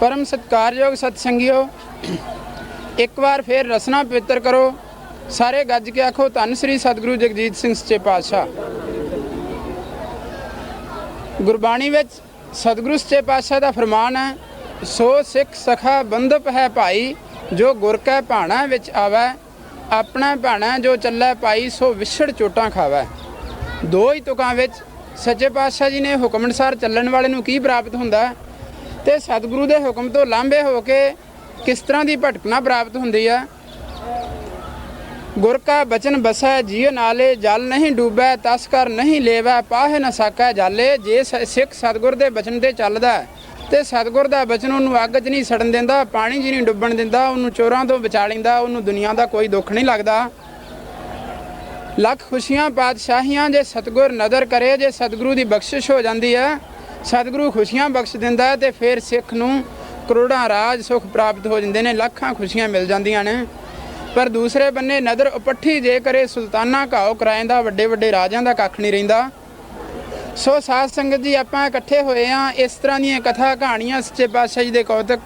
ਪਰਮ ਸਤਿਕਾਰਯੋਗ ਸਤ ਸੰਗਿਓ ਇੱਕ ਵਾਰ ਫੇਰ ਰਸਨਾ ਪਵਿੱਤਰ ਕਰੋ। ਸਾਰੇ ਗੱਜ ਕੇ ਆਖੋ, ਧੰਨ ਸ੍ਰੀ ਸਤਿਗੁਰੂ ਜਗਜੀਤ ਸਿੰਘ ਸੱਚੇ ਪਾਤਸ਼ਾਹ। ਗੁਰਬਾਣੀ ਵਿੱਚ ਸਤਿਗੁਰੂ ਸੱਚੇ ਪਾਤਸ਼ਾਹ ਦਾ ਫਰਮਾਨ ਹੈ, ਸੋ ਸਿੱਖ ਸਖਾ ਬੰਧਪ ਹੈ ਭਾਈ, ਜੋ ਗੁਰ ਕੈ ਭਾਣਾ ਵਿੱਚ ਆਵੈ, ਆਪਣਾ ਭਾਣਾ ਜੋ ਚੱਲੈ ਪਾਈ, ਸੋ ਵਿਛੜ ਚੋਟਾਂ ਖਾਵੈ। ਦੋ ਹੀ ਤੁਕਾਂ ਵਿੱਚ ਸੱਚੇ ਪਾਤਸ਼ਾਹ ਜੀ ਨੇ ਹੁਕਮ ਅਨੁਸਾਰ ਚੱਲਣ ਵਾਲੇ ਨੂੰ ਕੀ ਪ੍ਰਾਪਤ ਹੁੰਦਾ? ਹੈ ਤੇ ਸਤਿਗੁਰੂ ਦੇ ਹੁਕਮ ਤੋਂ ਲਾਂਭੇ ਹੋ ਕੇ ਕਿਸ ਤਰ੍ਹਾਂ ਦੀ ਭਟਕਣਾ ਪ੍ਰਾਪਤ ਹੁੰਦੀ ਆ? ਗੁਰ ਕਾ ਬਚਨ ਬਸੈ ਜੀਅ ਨਾਲੇ ਜਲ ਨਹੀਂ ਡੂਬੈ ਤਸ ਕਰ ਨਹੀਂ ਲੇਵੈ ਪਾਹੇ ਨ ਸਕੈ ਜਾਲੇ। ਜੇ ਸ- ਸਿੱਖ ਸਤਿਗੁਰ ਦੇ ਬਚਨ ਤੇ ਚੱਲਦਾ ਹੈ, ਤੇ ਸਤਿਗੁਰ ਦਾ ਬਚਨ ਉਹਨੂੰ ਅੱਗ 'ਚ ਨਹੀਂ ਸੜਨ ਦਿੰਦਾ ਪਾਣੀ 'ਚ ਨਹੀਂ ਡੁੱਬਣ ਦਿੰਦਾ ਉਹਨੂੰ ਚੋਰਾਂ ਤੋਂ ਬਚਾ ਲੈਂਦਾ ਉਹਨੂੰ ਦੁਨੀਆ ਦਾ ਕੋਈ ਦੁੱਖ ਨਹੀਂ ਲੱਗਦਾ। ਲੱਖ ਖੁਸ਼ੀਆਂ ਪਾਤਸ਼ਾਹੀਆਂ ਜੇ ਸਤਿਗੁਰ ਨਦਰ ਕਰੇ ਜੇ ਸਤਿਗੁਰੂ ਦੀ ਬਖਸ਼ਿਸ਼ ਹੋ ਜਾਂਦੀ ਹੈ ਸਤਿਗੁਰੂ ਖੁਸ਼ੀਆਂ ਬਖਸ਼ ਦਿੰਦਾ ਹੈ ਤੇ ਫਿਰ ਸਿੱਖ ਨੂੰ ਕਰੋੜਾਂ ਰਾਜ ਸੁਖ ਪ੍ਰਾਪਤ ਹੋ ਜਾਂਦੇ ਨੇ, ਲੱਖਾਂ ਖੁਸ਼ੀਆਂ ਮਿਲ ਜਾਂਦੀਆਂ ਨੇ। ਪਰ ਦੂਸਰੇ ਬੰਨੇ ਨਦਰ ਉਪੱਠੀ ਜੇ ਕਰੇ, ਸੁਲਤਾਨਾ ਘਾਓ ਕਰਾਇੰਦਾ ਵੱਡੇ ਵੱਡੇ ਰਾਜਾਂ ਦਾ ਕੱਖ ਨਹੀਂ ਰਹਿੰਦਾ। ਸੋ ਸਾਧ ਸੰਗਤ ਜੀ, ਆਪਾਂ ਇਕੱਠੇ ਹੋਏ ਆ ਇਸ ਤਰ੍ਹਾਂ ਦੀਆਂ ਕਥਾ ਕਹਾਣੀਆਂ ਸੱਚੇ ਪਾਤਸ਼ਾਹ ਜੀ ਦੇ ਕੌਤਕ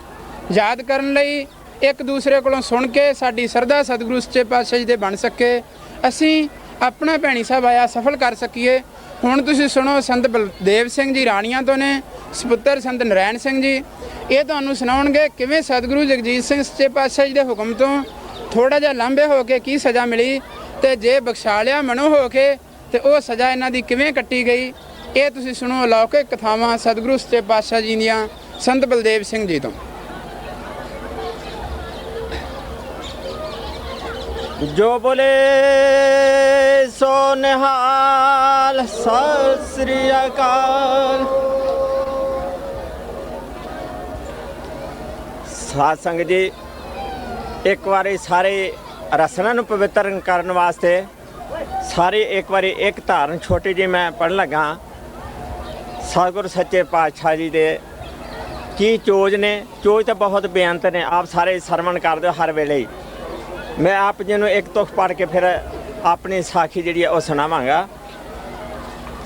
ਯਾਦ ਕਰਨ ਲਈ, ਇੱਕ ਦੂਸਰੇ ਕੋਲੋਂ ਸੁਣ ਕੇ ਸਾਡੀ ਸਰਦਾ ਸਤਿਗੁਰੂ ਸੱਚੇ ਪਾਤਸ਼ਾਹ ਜੀ ਦੇ ਬਣ ਸਕੇ। ਅਸੀਂ ਆਪਣਾ ਭੈਣੀ ਸਾਹਿਬ ਆਇਆ, ਸਫਲ ਕਰ ਸਕੀਏ। ਹੁਣ ਤੁਸੀਂ ਸੁਣੋ ਸੰਤ ਬਲਦੇਵ ਸਿੰਘ ਜੀ ਰਾਣੀਆਂ ਤੋਂ ਨੇ, ਸੁਪੁੱਤਰ ਸੰਤ ਨਰੈਣ ਸਿੰਘ ਜੀ। ਇਹ ਤੁਹਾਨੂੰ ਸੁਣਾਉਣਗੇ ਕਿਵੇਂ ਸਤਿਗੁਰੂ ਜਗਜੀਤ ਸਿੰਘ ਸੱਚੇ ਪਾਤਸ਼ਾਹ ਜੀ ਦੇ ਹੁਕਮ ਤੋਂ ਥੋੜਾ ਜਿਹਾ ਲੰਬੇ ਹੋ ਕੇ ਕੀ ਸਜ਼ਾ ਮਿਲੀ ਤੇ ਜੇ ਬਖਸ਼ਾਲਿਆ ਮਨੋ ਹੋ ਕੇ ਤੇ ਉਹ ਸਜ਼ਾ ਇਹਨਾਂ ਦੀ ਕਿਵੇਂ ਕੱਟੀ ਗਈ, ਇਹ ਤੁਸੀਂ ਸੁਣੋ ਅਲੌਕਿਕ ਕਥਾਵਾਂ ਸਤਿਗੁਰੂ ਸੱਚੇ ਪਾਤਸ਼ਾਹ ਜੀ ਦੀਆਂ, ਸੰਤ ਬਲਦੇਵ ਸਿੰਘ ਜੀ ਤੋਂ। ਜੋ ਬੋਲੇ ਸੋ ਨਿਹਾਲ, ਸਤਿ ਸ੍ਰੀ ਅਕਾਲ। ਸਾਧ ਸੰਗਤ ਜੀ, ਇੱਕ ਵਾਰੀ ਸਾਰੇ ਰਸਨਾ ਨੂੰ ਪਵਿੱਤਰ ਕਰਨ ਵਾਸਤੇ ਸਾਰੇ ਇੱਕ ਵਾਰੀ ਇੱਕ ਧਾਰਨ ਛੋਟੀ ਜੀ ਮੈਂ ਪੜਨ ਲੱਗਾ। ਸਤਿਗੁਰ ਸੱਚੇ ਪਾਤਸ਼ਾਹ ਜੀ ਦੇ ਕੀ ਚੋਜ ਨੇ, ਚੋਜ ਤਾਂ ਬਹੁਤ ਬੇਅੰਤ ਨੇ, ਆਪ ਸਾਰੇ ਸਰਵਣ ਕਰਦੇ ਹੋ ਹਰ ਵੇਲੇ ਮੈਂ ਆਪ ਜੀ ਨੂੰ ਇੱਕ ਤੁਖ ਪੜ੍ਹ ਕੇ ਫਿਰ ਆਪਣੀ ਸਾਖੀ ਜਿਹੜੀ ਹੈ ਉਹ ਸੁਣਾਵਾਂਗਾ।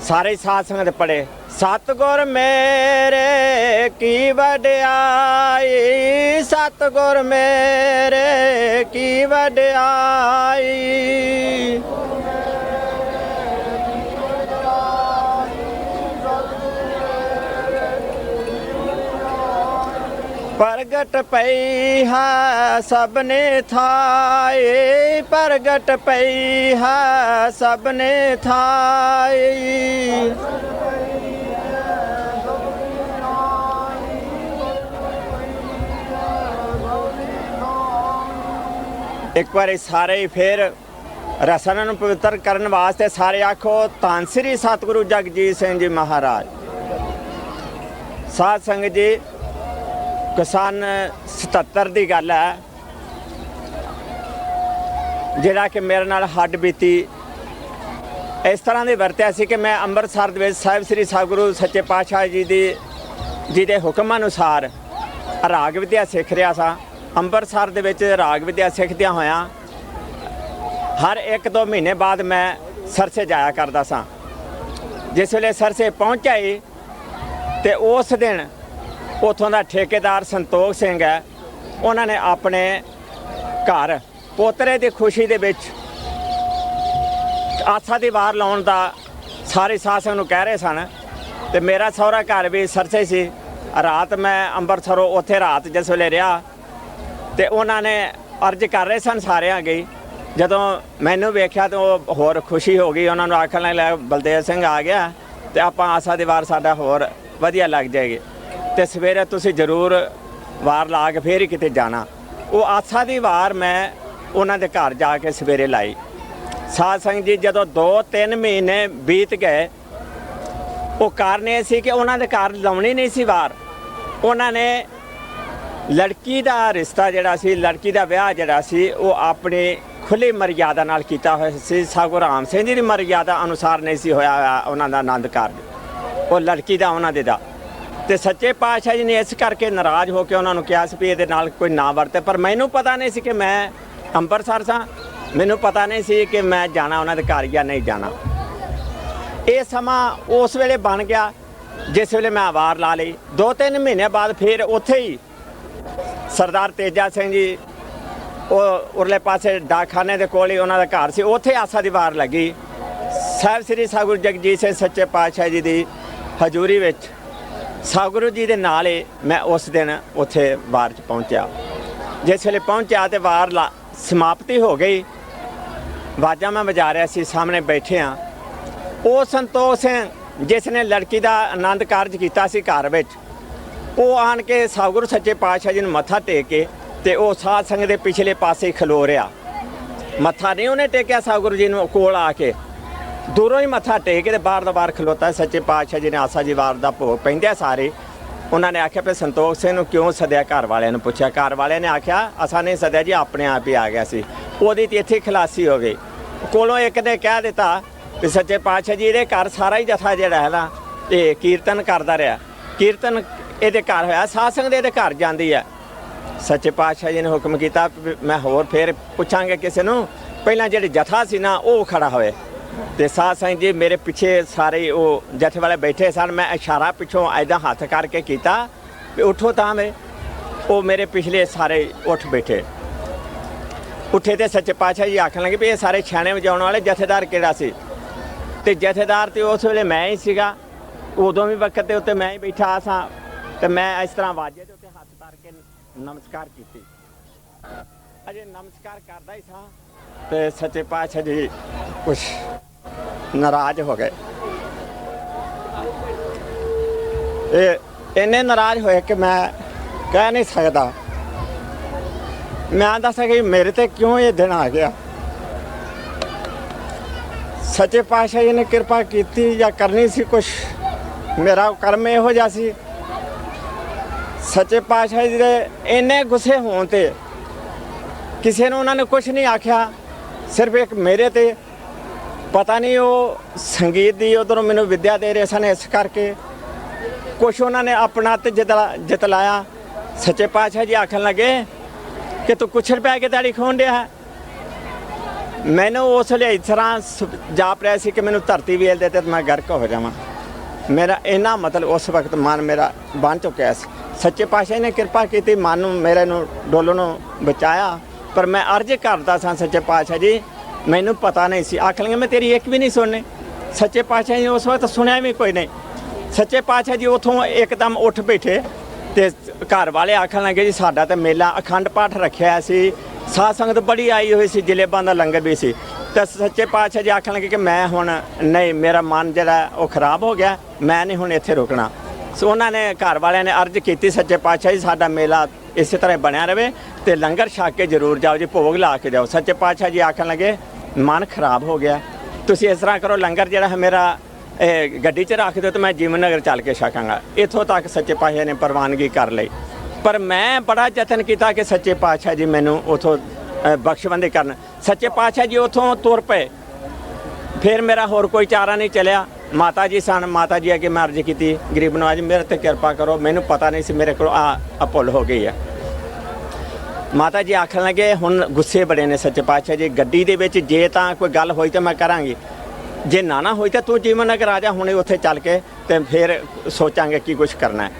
ਸਾਰੇ ਸਾਧ ਸੰਗਤ ਪੜੇ ਸਤਗੁਰ ਮੇਰੇ ਕੀ ਵਡਿਆਈ, ਸਤਗੁਰ ਮੇਰੇ ਕੀ ਵਡਿਆਈ। ਪ੍ਰਗਟ ਪਈ ਹੈ, ਸਭਨੇ ਥਾਏ। ਪ੍ਰਗਟ ਪਈ ਹੈ, ਸਭਨੇ ਥਾਏ। ਇੱਕ ਵਾਰੀ ਸਾਰੇ ਹੀ ਫਿਰ ਰਸਨਾ ਨੂੰ ਪਵਿੱਤਰ ਕਰਨ ਵਾਸਤੇ ਸਾਰੇ ਆਖੋ, ਧੰਨ ਸ੍ਰੀ ਸਤਿਗੁਰੂ ਜਗਜੀਤ ਸਿੰਘ ਜੀ ਮਹਾਰਾਜ। ਸਾਧ ਸੰਗਤ ਜੀ ਕਿਸਾਨ 77 ਦੀ ਗੱਲ ਹੈ, ਜਿਹੜਾ ਕਿ ਮੇਰੇ ਨਾਲ ਹੱਡ ਬੀਤੀ। ਇਸ ਤਰ੍ਹਾਂ ਦੇ ਵਰਤਿਆ ਸੀ ਕਿ ਮੈਂ ਅੰਮ੍ਰਿਤਸਰ ਦੇ ਵਿੱਚ ਸਾਹਿਬ ਸ੍ਰੀ ਸਤਿਗੁਰੂ ਸੱਚੇ ਪਾਤਸ਼ਾਹ ਜੀ ਦੀ, ਜੀ ਦੇ ਹੁਕਮ ਅਨੁਸਾਰ ਰਾਗ ਵਿਦਿਆ ਸਿੱਖ ਰਿਹਾ ਸਾਂ। ਅੰਮ੍ਰਿਤਸਰ ਦੇ ਵਿੱਚ ਰਾਗ ਵਿਦਿਆ ਸਿੱਖਦਿਆਂ ਹੋਇਆਂ ਹਰ ਇੱਕ ਦੋ ਮਹੀਨੇ ਬਾਅਦ ਮੈਂ ਸਰਸੇ ਜਾਇਆ ਕਰਦਾ ਸਾਂ। ਜਿਸ ਵੇਲੇ ਸਰਸੇ ਪਹੁੰਚਿਆ ਹੀ ਤੇ ਉਸ ਦਿਨ ਉਥੋਂ ਦਾ ਠੇਕੇਦਾਰ ਸੰਤੋਖ ਸਿੰਘ ਹੈ। ਉਹਨਾਂ ਨੇ ਆਪਣੇ ਘਰ ਪੋਤਰੇ ਦੀ ਖੁਸ਼ੀ ਦੇ ਵਿੱਚ ਆਸਾ ਦੀ ਵਾਰ ਲਾਉਣ ਦਾ ਸਾਰੇ ਸਾਸਾਂ ਨੂੰ ਕਹਿ ਰਹੇ ਸਨ। ਤੇ ਮੇਰਾ ਸਹੁਰਾ ਘਰ ਵੀ ਸਰਸੇ ਸੀ। ਰਾਤ ਮੈਂ ਅੰਮ੍ਰਿਤਸਰੋਂ ਉੱਥੇ ਰਾਤ ਜਿਸ ਵੇਲੇ ਰਿਹਾ ਤੇ ਉਹਨਾਂ ਨੇ ਅਰਜ਼ ਕਰ ਰਹੇ ਸਨ ਸਾਰਿਆਂ ਗਈ ਜਦੋਂ ਮੈਨੂੰ ਵੇਖਿਆ ਤਾਂ ਉਹ ਹੋਰ ਖੁਸ਼ੀ ਹੋ ਗਈ। ਉਹਨਾਂ ਨੂੰ ਆਖਣ ਲੱਗ ਲੈ ਬਲਦੇਵ ਸਿੰਘ ਆ ਗਿਆ ਤੇ ਆਪਾਂ ਆਸਾ ਦੀ ਵਾਰ ਸਾਡਾ ਹੋਰ ਵਧੀਆ ਲੱਗ ਜਾਏਗੀ। ਤੇ ਸਵੇਰੇ ਤੁਸੀਂ ਜ਼ਰੂਰ ਵਾਰ ਲਾ ਕੇ ਫੇਰ ਹੀ ਕਿਤੇ ਜਾਣਾ। ਉਹ ਆਸਾ ਦੀ ਵਾਰ ਮੈਂ ਉਹਨਾਂ ਦੇ ਘਰ ਜਾ ਕੇ ਸਵੇਰੇ ਲਾਈ। ਸਾਧ ਸੰਗਤ ਜੀ, ਜਦੋਂ 2-3 ਮਹੀਨੇ ਬੀਤ ਗਏ, ਉਹ ਕਾਰਨ ਇਹ ਸੀ ਕਿ ਉਹਨਾਂ ਦੇ ਘਰ ਲਾਉਣੀ ਨਹੀਂ ਸੀ ਵਾਰ। ਉਹਨਾਂ ਨੇ ਲੜਕੀ ਦਾ ਰਿਸ਼ਤਾ ਜਿਹੜਾ ਸੀ, ਲੜਕੀ ਦਾ ਵਿਆਹ ਜਿਹੜਾ ਸੀ, ਉਹ ਆਪਣੀ ਖੁੱਲੀ ਮਰਿਆਦਾ ਨਾਲ ਕੀਤਾ ਹੋਇਆ ਸੀ। ਸਾਗੁ ਰਾਮ ਸਿੰਘ ਜੀ ਦੀ ਮਰਿਆਦਾ ਅਨੁਸਾਰ ਨਹੀਂ ਸੀ ਹੋਇਆ ਹੋਇਆ, ਉਹਨਾਂ ਦਾ ਆਨੰਦ ਕਾਰਜ। ਉਹ ਲੜਕੀ ਦਾ, ਉਹਨਾਂ ਦੇ ਦਾ। ਤੇ ਸੱਚੇ ਪਾਤਸ਼ਾਹ ਜੀ ਨੇ ਇਸ ਕਰਕੇ ਨਾਰਾਜ਼ ਹੋ ਕੇ ਉਹਨਾਂ ਨੂੰ ਕਿਹਾ ਸੀ ਵੀ ਇਹਦੇ ਨਾਲ ਕੋਈ ਨਾ ਵਰਤੇ। ਪਰ ਮੈਨੂੰ ਪਤਾ ਨਹੀਂ ਸੀ ਕਿ ਮੈਂ ਅੰਮ੍ਰਿਤਸਰ ਸਾਂ। ਮੈਨੂੰ ਪਤਾ ਨਹੀਂ ਸੀ ਕਿ ਮੈਂ ਜਾਣਾ, ਉਹਨਾਂ ਦੇ ਘਰ ਜਾਂ ਨਹੀਂ ਜਾਣਾ। ਇਹ ਸਮਾਂ ਉਸ ਵੇਲੇ ਬਣ ਗਿਆ, ਜਿਸ ਵੇਲੇ ਮੈਂ ਆਵਾਰ ਲਾ ਲਈ। ਦੋ ਤਿੰਨ ਮਹੀਨੇ ਬਾਅਦ ਫਿਰ ਉੱਥੇ ਹੀ ਸਰਦਾਰ ਤੇਜਾ ਸਿੰਘ ਜੀ, ਉਹ ਉਰਲੇ ਪਾਸੇ ਡਾਕਖਾਨੇ ਦੇ ਕੋਲ ਹੀ ਉਹਨਾਂ ਦਾ ਘਰ ਸੀ। ਉੱਥੇ ਆਸਾ ਦੀ ਵਾਰ ਲੱਗੀ। ਸਾਹਿਬ ਸ੍ਰੀ ਸਾਗੁਰ ਜਗਜੀਤ ਸਿੰਘ ਸੱਚੇ ਪਾਤਸ਼ਾਹ ਜੀ ਦੀ ਹਜ਼ੂਰੀ ਵਿੱਚ ਸਾਗੁਰੂ ਜੀ ਦੇ ਨਾਲ ਹੀ ਮੈਂ ਉਸ ਦਿਨ ਉੱਥੇ ਵਾਰ 'ਚ ਪਹੁੰਚਿਆ। ਜਿਸ ਵੇਲੇ ਪਹੁੰਚਿਆ ਤੇ ਵਾਰ ਲਾ- ਸਮਾਪਤੀ ਹੋ ਗਈ। ਵਾਜਾਂ ਮੈਂ ਵਜਾ ਰਿਹਾ ਸੀ, ਸਾਹਮਣੇ ਬੈਠੇ ਆ ਉਹ ਸੰਤੋਖ ਸਿੰਘ, ਜਿਸ ਨੇ ਲੜਕੀ ਦਾ ਆਨੰਦ ਕਾਰਜ ਕੀਤਾ ਸੀ ਘਰ ਵਿੱਚ, ਉਹ ਆਣ ਕੇ ਸਤਿਗੁਰੂ ਸੱਚੇ ਪਾਤਸ਼ਾਹ ਜੀ ਨੂੰ ਮੱਥਾ ਟੇਕ ਕੇ ਤੇ ਉਹ ਸਾਧ ਸੰਗਤ ਦੇ ਪਿਛਲੇ ਪਾਸੇ ਖਲੋ ਰਿਹਾ। ਮੱਥਾ ਨਹੀਂ ਉਹਨੇ ਟੇਕਿਆ ਸਤਿਗੁਰੂ ਜੀ ਨੂੰ ਕੋਲ ਆ ਕੇ। ਦੂਰੋਂ ਹੀ ਮੱਥਾ ਟੇਕ ਕੇ ਤੇ ਬਾਹਰ ਦਾ ਬਾਹਰ ਖਲੋਤਾ ਸੱਚੇ ਪਾਤਸ਼ਾਹ ਜੀ ਨੇ ਆਸਾ ਜੀ ਵਾਰ ਦਾ ਭੋਗ ਪੈਂਦੇ ਆ ਸਾਰੇ। ਉਹਨਾਂ ਨੇ ਆਖਿਆ ਵੀ ਸੰਤੋਖ ਸਿੰਘ ਨੂੰ ਕਿਉਂ ਸੱਦਿਆ? ਘਰ ਵਾਲਿਆਂ ਨੂੰ ਪੁੱਛਿਆ। ਘਰ ਵਾਲਿਆਂ ਨੇ ਆਖਿਆ, ਅਸਾਂ ਨੇ ਸਦਿਆ ਜੀ, ਆਪਣੇ ਆਪ ਹੀ ਆ ਗਿਆ ਸੀ। ਉਹਦੀ ਤੇ ਇੱਥੇ ਖਲਾਸੀ ਹੋ ਗਈ। ਕੋਲੋਂ ਇੱਕ ਨੇ ਕਹਿ ਦਿੱਤਾ ਵੀ ਸੱਚੇ ਪਾਤਸ਼ਾਹ ਜੀ, ਇਹਦੇ ਘਰ ਸਾਰਾ ਹੀ ਜਥਾ ਜਿਹੜਾ ਹੈ ਨਾ, ਇਹ ਕੀਰਤਨ ਕਰਦਾ ਰਿਹਾ। ਕੀਰਤਨ ਇਹਦੇ ਘਰ ਹੋਇਆ, ਸਾਧ ਦੇ ਇਹਦੇ ਘਰ ਜਾਂਦੀ ਹੈ। ਸੱਚੇ ਪਾਤਸ਼ਾਹ ਜੀ ਨੇ ਹੁਕਮ ਕੀਤਾ ਮੈਂ ਹੋਰ ਫੇਰ ਪੁੱਛਾਂਗੇ ਕਿਸੇ ਨੂੰ, ਪਹਿਲਾਂ ਜਿਹੜੇ ਜਥਾ ਸੀ ਨਾ, ਉਹ ਖੜਾ ਹੋਵੇ। ਤੇ ਸਾਧ ਸੰਗਤ ਜੀ, ਮੇਰੇ ਪਿੱਛੇ ਸਾਰੇ ਉਹ ਜਥੇ ਵਾਲੇ ਬੈਠੇ ਸਨ। ਮੈਂ ਇਸ਼ਾਰਾ ਪਿੱਛੋਂ ਐਦਾਂ ਹੱਥ ਕਰਕੇ ਕੀਤਾ ਵੀ ਉਠੋ ਤਾਂ ਮੇਰੇ ਉਹ ਮੇਰੇ ਪਿਛਲੇ ਸਾਰੇ ਉੱਠ ਬੈਠੇ। ਉੱਠੇ ਤੇ ਸੱਚੇ ਪਾਤਸ਼ਾਹ ਜੀ ਆਖਣ ਲੱਗੇ ਵੀ ਇਹ ਸਾਰੇ ਛਾਣੇ ਵਜਾਉਣ ਵਾਲੇ ਜਥੇਦਾਰ ਕਿਹੜਾ ਸੀ? ਤੇ ਜਥੇਦਾਰ ਤੇ ਉਸ ਵੇਲੇ ਮੈਂ ਹੀ ਸੀਗਾ। ਉਦੋਂ ਵੀ ਵਕਤ ਦੇ ਉੱਤੇ ਮੈਂ ਹੀ ਬੈਠਾ ਸਾਂ। ਤੇ ਮੈਂ ਇਸ ਤਰ੍ਹਾਂ ਵਾਜੇ ਦੇ ਉੱਤੇ ਹੱਥ ਧਰ ਕੇ ਨਮਸਕਾਰ ਕੀਤੀ। ਅਜੇ ਨਮਸਕਾਰ ਕਰਦਾ ਹੀ ਸਾਂ। ਤੇ ਸੱਚੇ ਪਾਤਸ਼ਾਹ ਜੀ ਕੁਛ ਨਾਰਾਜ਼ ਹੋ ਗਏ। ਇਹ ਇੰਨੇ ਨਾਰਾਜ਼ ਹੋਏ ਕਿ ਮੈਂ ਕਹਿ ਨਹੀਂ ਸਕਦਾ। ਮੈਂ ਦੱਸ ਕਿ ਮੇਰੇ ਤੇ ਕਿਉਂ ਇਹ ਦਿਨ ਆ ਗਿਆ? ਸੱਚੇ ਪਾਤਸ਼ਾਹ ਜੀ ਨੇ ਕਿਰਪਾ ਕੀਤੀ ਜਾਂ ਕਰਨੀ ਸੀ ਕੁਛ? ਮੇਰਾ ਕਰਮ ਇਹੋ ਜਿਹਾ ਸੀ। ਸੱਚੇ ਪਾਤਸ਼ਾਹ ਜੀ ਦੇ ਇੰਨੇ ਗੁੱਸੇ ਹੋਣ ਤੇ ਕਿਸੇ ਨੂੰ ਉਹਨਾਂ ਨੇ ਕੁਝ ਨਹੀਂ ਆਖਿਆ। ਸਿਰਫ ਇੱਕ ਮੇਰੇ ਤੇ ਪਤਾ ਨਹੀਂ ਉਹ ਸੰਗੀਤ ਦੀ ਉਧਰੋਂ ਮੈਨੂੰ ਵਿੱਦਿਆ ਦੇ ਰਹੇ ਸਨ, ਇਸ ਕਰਕੇ ਕੁਛ ਉਹਨਾਂ ਨੇ ਆਪਣਾ ਤੇ ਜਿਤਲਾ, ਜਿਤਲਾਇਆ। ਸੱਚੇ ਪਾਤਸ਼ਾਹ ਜੀ ਆਖਣ ਲੱਗੇ ਕਿ ਤੂੰ ਕੁਛ ਰੁਪਏ ਕੇ ਦਾੜੀ ਖੋਣ ਡਿਆ ਮੈਨੂੰ ਉਸ ਵੇਲੇ ਇਸ ਤਰ੍ਹਾਂ ਸ- ਜਾਪ ਰਿਹਾ ਸੀ ਕਿ ਮੈਨੂੰ ਧਰਤੀ ਵੇਲ ਦੇ ਤੇ ਮੈਂ ਗਰਕ ਹੋ ਜਾਵਾਂ। ਮੇਰਾ ਇੰਨਾ ਮਤਲਬ ਉਸ ਵਕਤ ਮਨ ਮੇਰਾ ਬਣ ਚੁੱਕਿਆ ਸੀ। ਸੱਚੇ ਪਾਤਸ਼ਾਹ ਨੇ ਕਿਰਪਾ ਕੀਤੀ, ਮਨ ਨੂੰ, ਮੇਰੇ ਨੂੰ ਡੋਲਣ ਨੂੰ ਬਚਾਇਆ। ਪਰ ਮੈਂ ਅਰਜ਼ ਕਰਦਾ ਸਾਂ ਸੱਚੇ ਪਾਤਸ਼ਾਹ ਜੀ, ਮੈਨੂੰ ਪਤਾ ਨਹੀਂ ਸੀ। ਆਖ ਲੰਗੇ ਮੈਂ ਤੇਰੀ ਇੱਕ ਵੀ ਨਹੀਂ ਸੁਣਨੀ। ਸੱਚੇ ਪਾਤਸ਼ਾਹ ਜੀ, ਉਸ ਵਕਤ ਸੁਣਿਆ ਵੀ ਕੋਈ ਨਹੀਂ। ਸੱਚੇ ਪਾਤਸ਼ਾਹ ਜੀ, ਉਥੋਂ ਇੱਕਦਮ ਉੱਠ ਬੈਠੇ ਤੇ ਘਰ ਵਾਲੇ ਆਖਣ ਲੱਗੇ ਜੀ, ਸਾਡਾ ਤਾਂ ਮੇਲਾ ਅਖੰਡ ਪਾਠ ਰੱਖਿਆ ਸੀ। ਸਾਧ ਸੰਗਤ ਬੜੀ ਆਈ ਹੋਈ ਸੀ, ਜਲੇਬਾਂ ਦਾ ਲੰਗਰ ਵੀ ਸੀ। ਤਾਂ ਸੱਚੇ ਪਾਤਸ਼ਾਹ ਜੀ ਆਖਣ ਲੱਗੇ ਕਿ ਮੈਂ ਹੁਣ ਨਹੀਂ, ਮੇਰਾ ਮਨ ਜਿਹੜਾ, ਉਹ ਖਰਾਬ ਹੋ ਗਿਆ। ਮੈਂ ਨਹੀਂ ਹੁਣ ਇੱਥੇ ਰੁਕਣਾ। ਸੋ ਉਹਨਾਂ ਨੇ ਘਰ ਵਾਲਿਆਂ ਨੇ ਅਰਜ਼ ਕੀਤੀ, ਸੱਚੇ ਪਾਤਸ਼ਾਹ ਜੀ, ਸਾਡਾ ਮੇਲਾ ਇਸੇ ਤਰ੍ਹਾਂ ਬਣਿਆ ਰਵੇ ਤੇ ਲੰਗਰ ਛਕ ਕੇ ਜ਼ਰੂਰ ਜਾਓ ਜੀ, ਭੋਗ ਲਾ ਕੇ ਜਾਓ। ਸੱਚੇ ਪਾਤਸ਼ਾਹ ਜੀ ਆਖਣ ਲੱਗੇ, ਮਨ ਖਰਾਬ ਹੋ ਗਿਆ। ਤੁਸੀਂ ਇਸ ਤਰ੍ਹਾਂ ਕਰੋ, ਲੰਗਰ ਜਿਹੜਾ ਹੈ ਮੇਰਾ ਗੱਡੀ 'ਚ ਰੱਖ ਦਿਓ ਤੇ ਮੈਂ ਜੀਵਨ ਨਗਰ ਚੱਲ ਕੇ ਛਕਾਂਗਾ। ਇੱਥੋਂ ਤੱਕ ਸੱਚੇ ਪਾਤਸ਼ਾਹ ਨੇ ਪ੍ਰਵਾਨਗੀ ਕਰ ਲਈ। ਪਰ ਮੈਂ ਬੜਾ ਯਤਨ ਕੀਤਾ ਕਿ ਸੱਚੇ ਪਾਤਸ਼ਾਹ ਜੀ ਮੈਨੂੰ ਉਥੋਂ ਬਖਸ਼ਬੰਦੀ ਕਰਨ। ਸੱਚੇ ਪਾਤਸ਼ਾਹ ਜੀ ਉਥੋਂ ਤੁਰ ਪਏ। ਫਿਰ ਮੇਰਾ ਹੋਰ ਕੋਈ ਚਾਰਾ ਨਹੀਂ ਚੱਲਿਆ। ਮਾਤਾ ਜੀ ਸਨ, ਮਾਤਾ ਜੀ ਅੱਗੇ ਮੈਂ ਅਰਜ਼ ਕੀਤੀ, ਗਰੀਬ ਨਵਾਜ, ਮੇਰੇ ਤੇ ਕਿਰਪਾ ਕਰੋ, ਮੈਨੂੰ ਪਤਾ ਨਹੀਂ ਸੀ ਮੇਰੇ ਕੋਲ ਆ ਅਪੁੱਲ ਹੋ ਗਈ ਹੈ ਮਾਤਾ ਜੀ ਆਖਣ ਲੱਗੇ, ਹੁਣ ਗੁੱਸੇ ਬੜੇ ਨੇ ਸੱਚੇ ਪਾਤਸ਼ਾਹ ਜੀ, ਗੱਡੀ ਦੇ ਵਿੱਚ ਜੇ ਤਾਂ ਕੋਈ ਗੱਲ ਹੋਈ ਤਾਂ ਮੈਂ ਕਰਾਂਗੀ। ਜੇ ਨਾ ਨਾ ਹੋਈ ਤਾਂ ਤੂੰ ਜੀਵਨ ਨਗਰ ਆ ਜਾ, ਹੁਣੇ ਉੱਥੇ ਚੱਲ ਕੇ ਤੇ ਫਿਰ ਸੋਚਾਂਗੇ ਕੀ ਕੁਝ ਕਰਨਾ ਹੈ।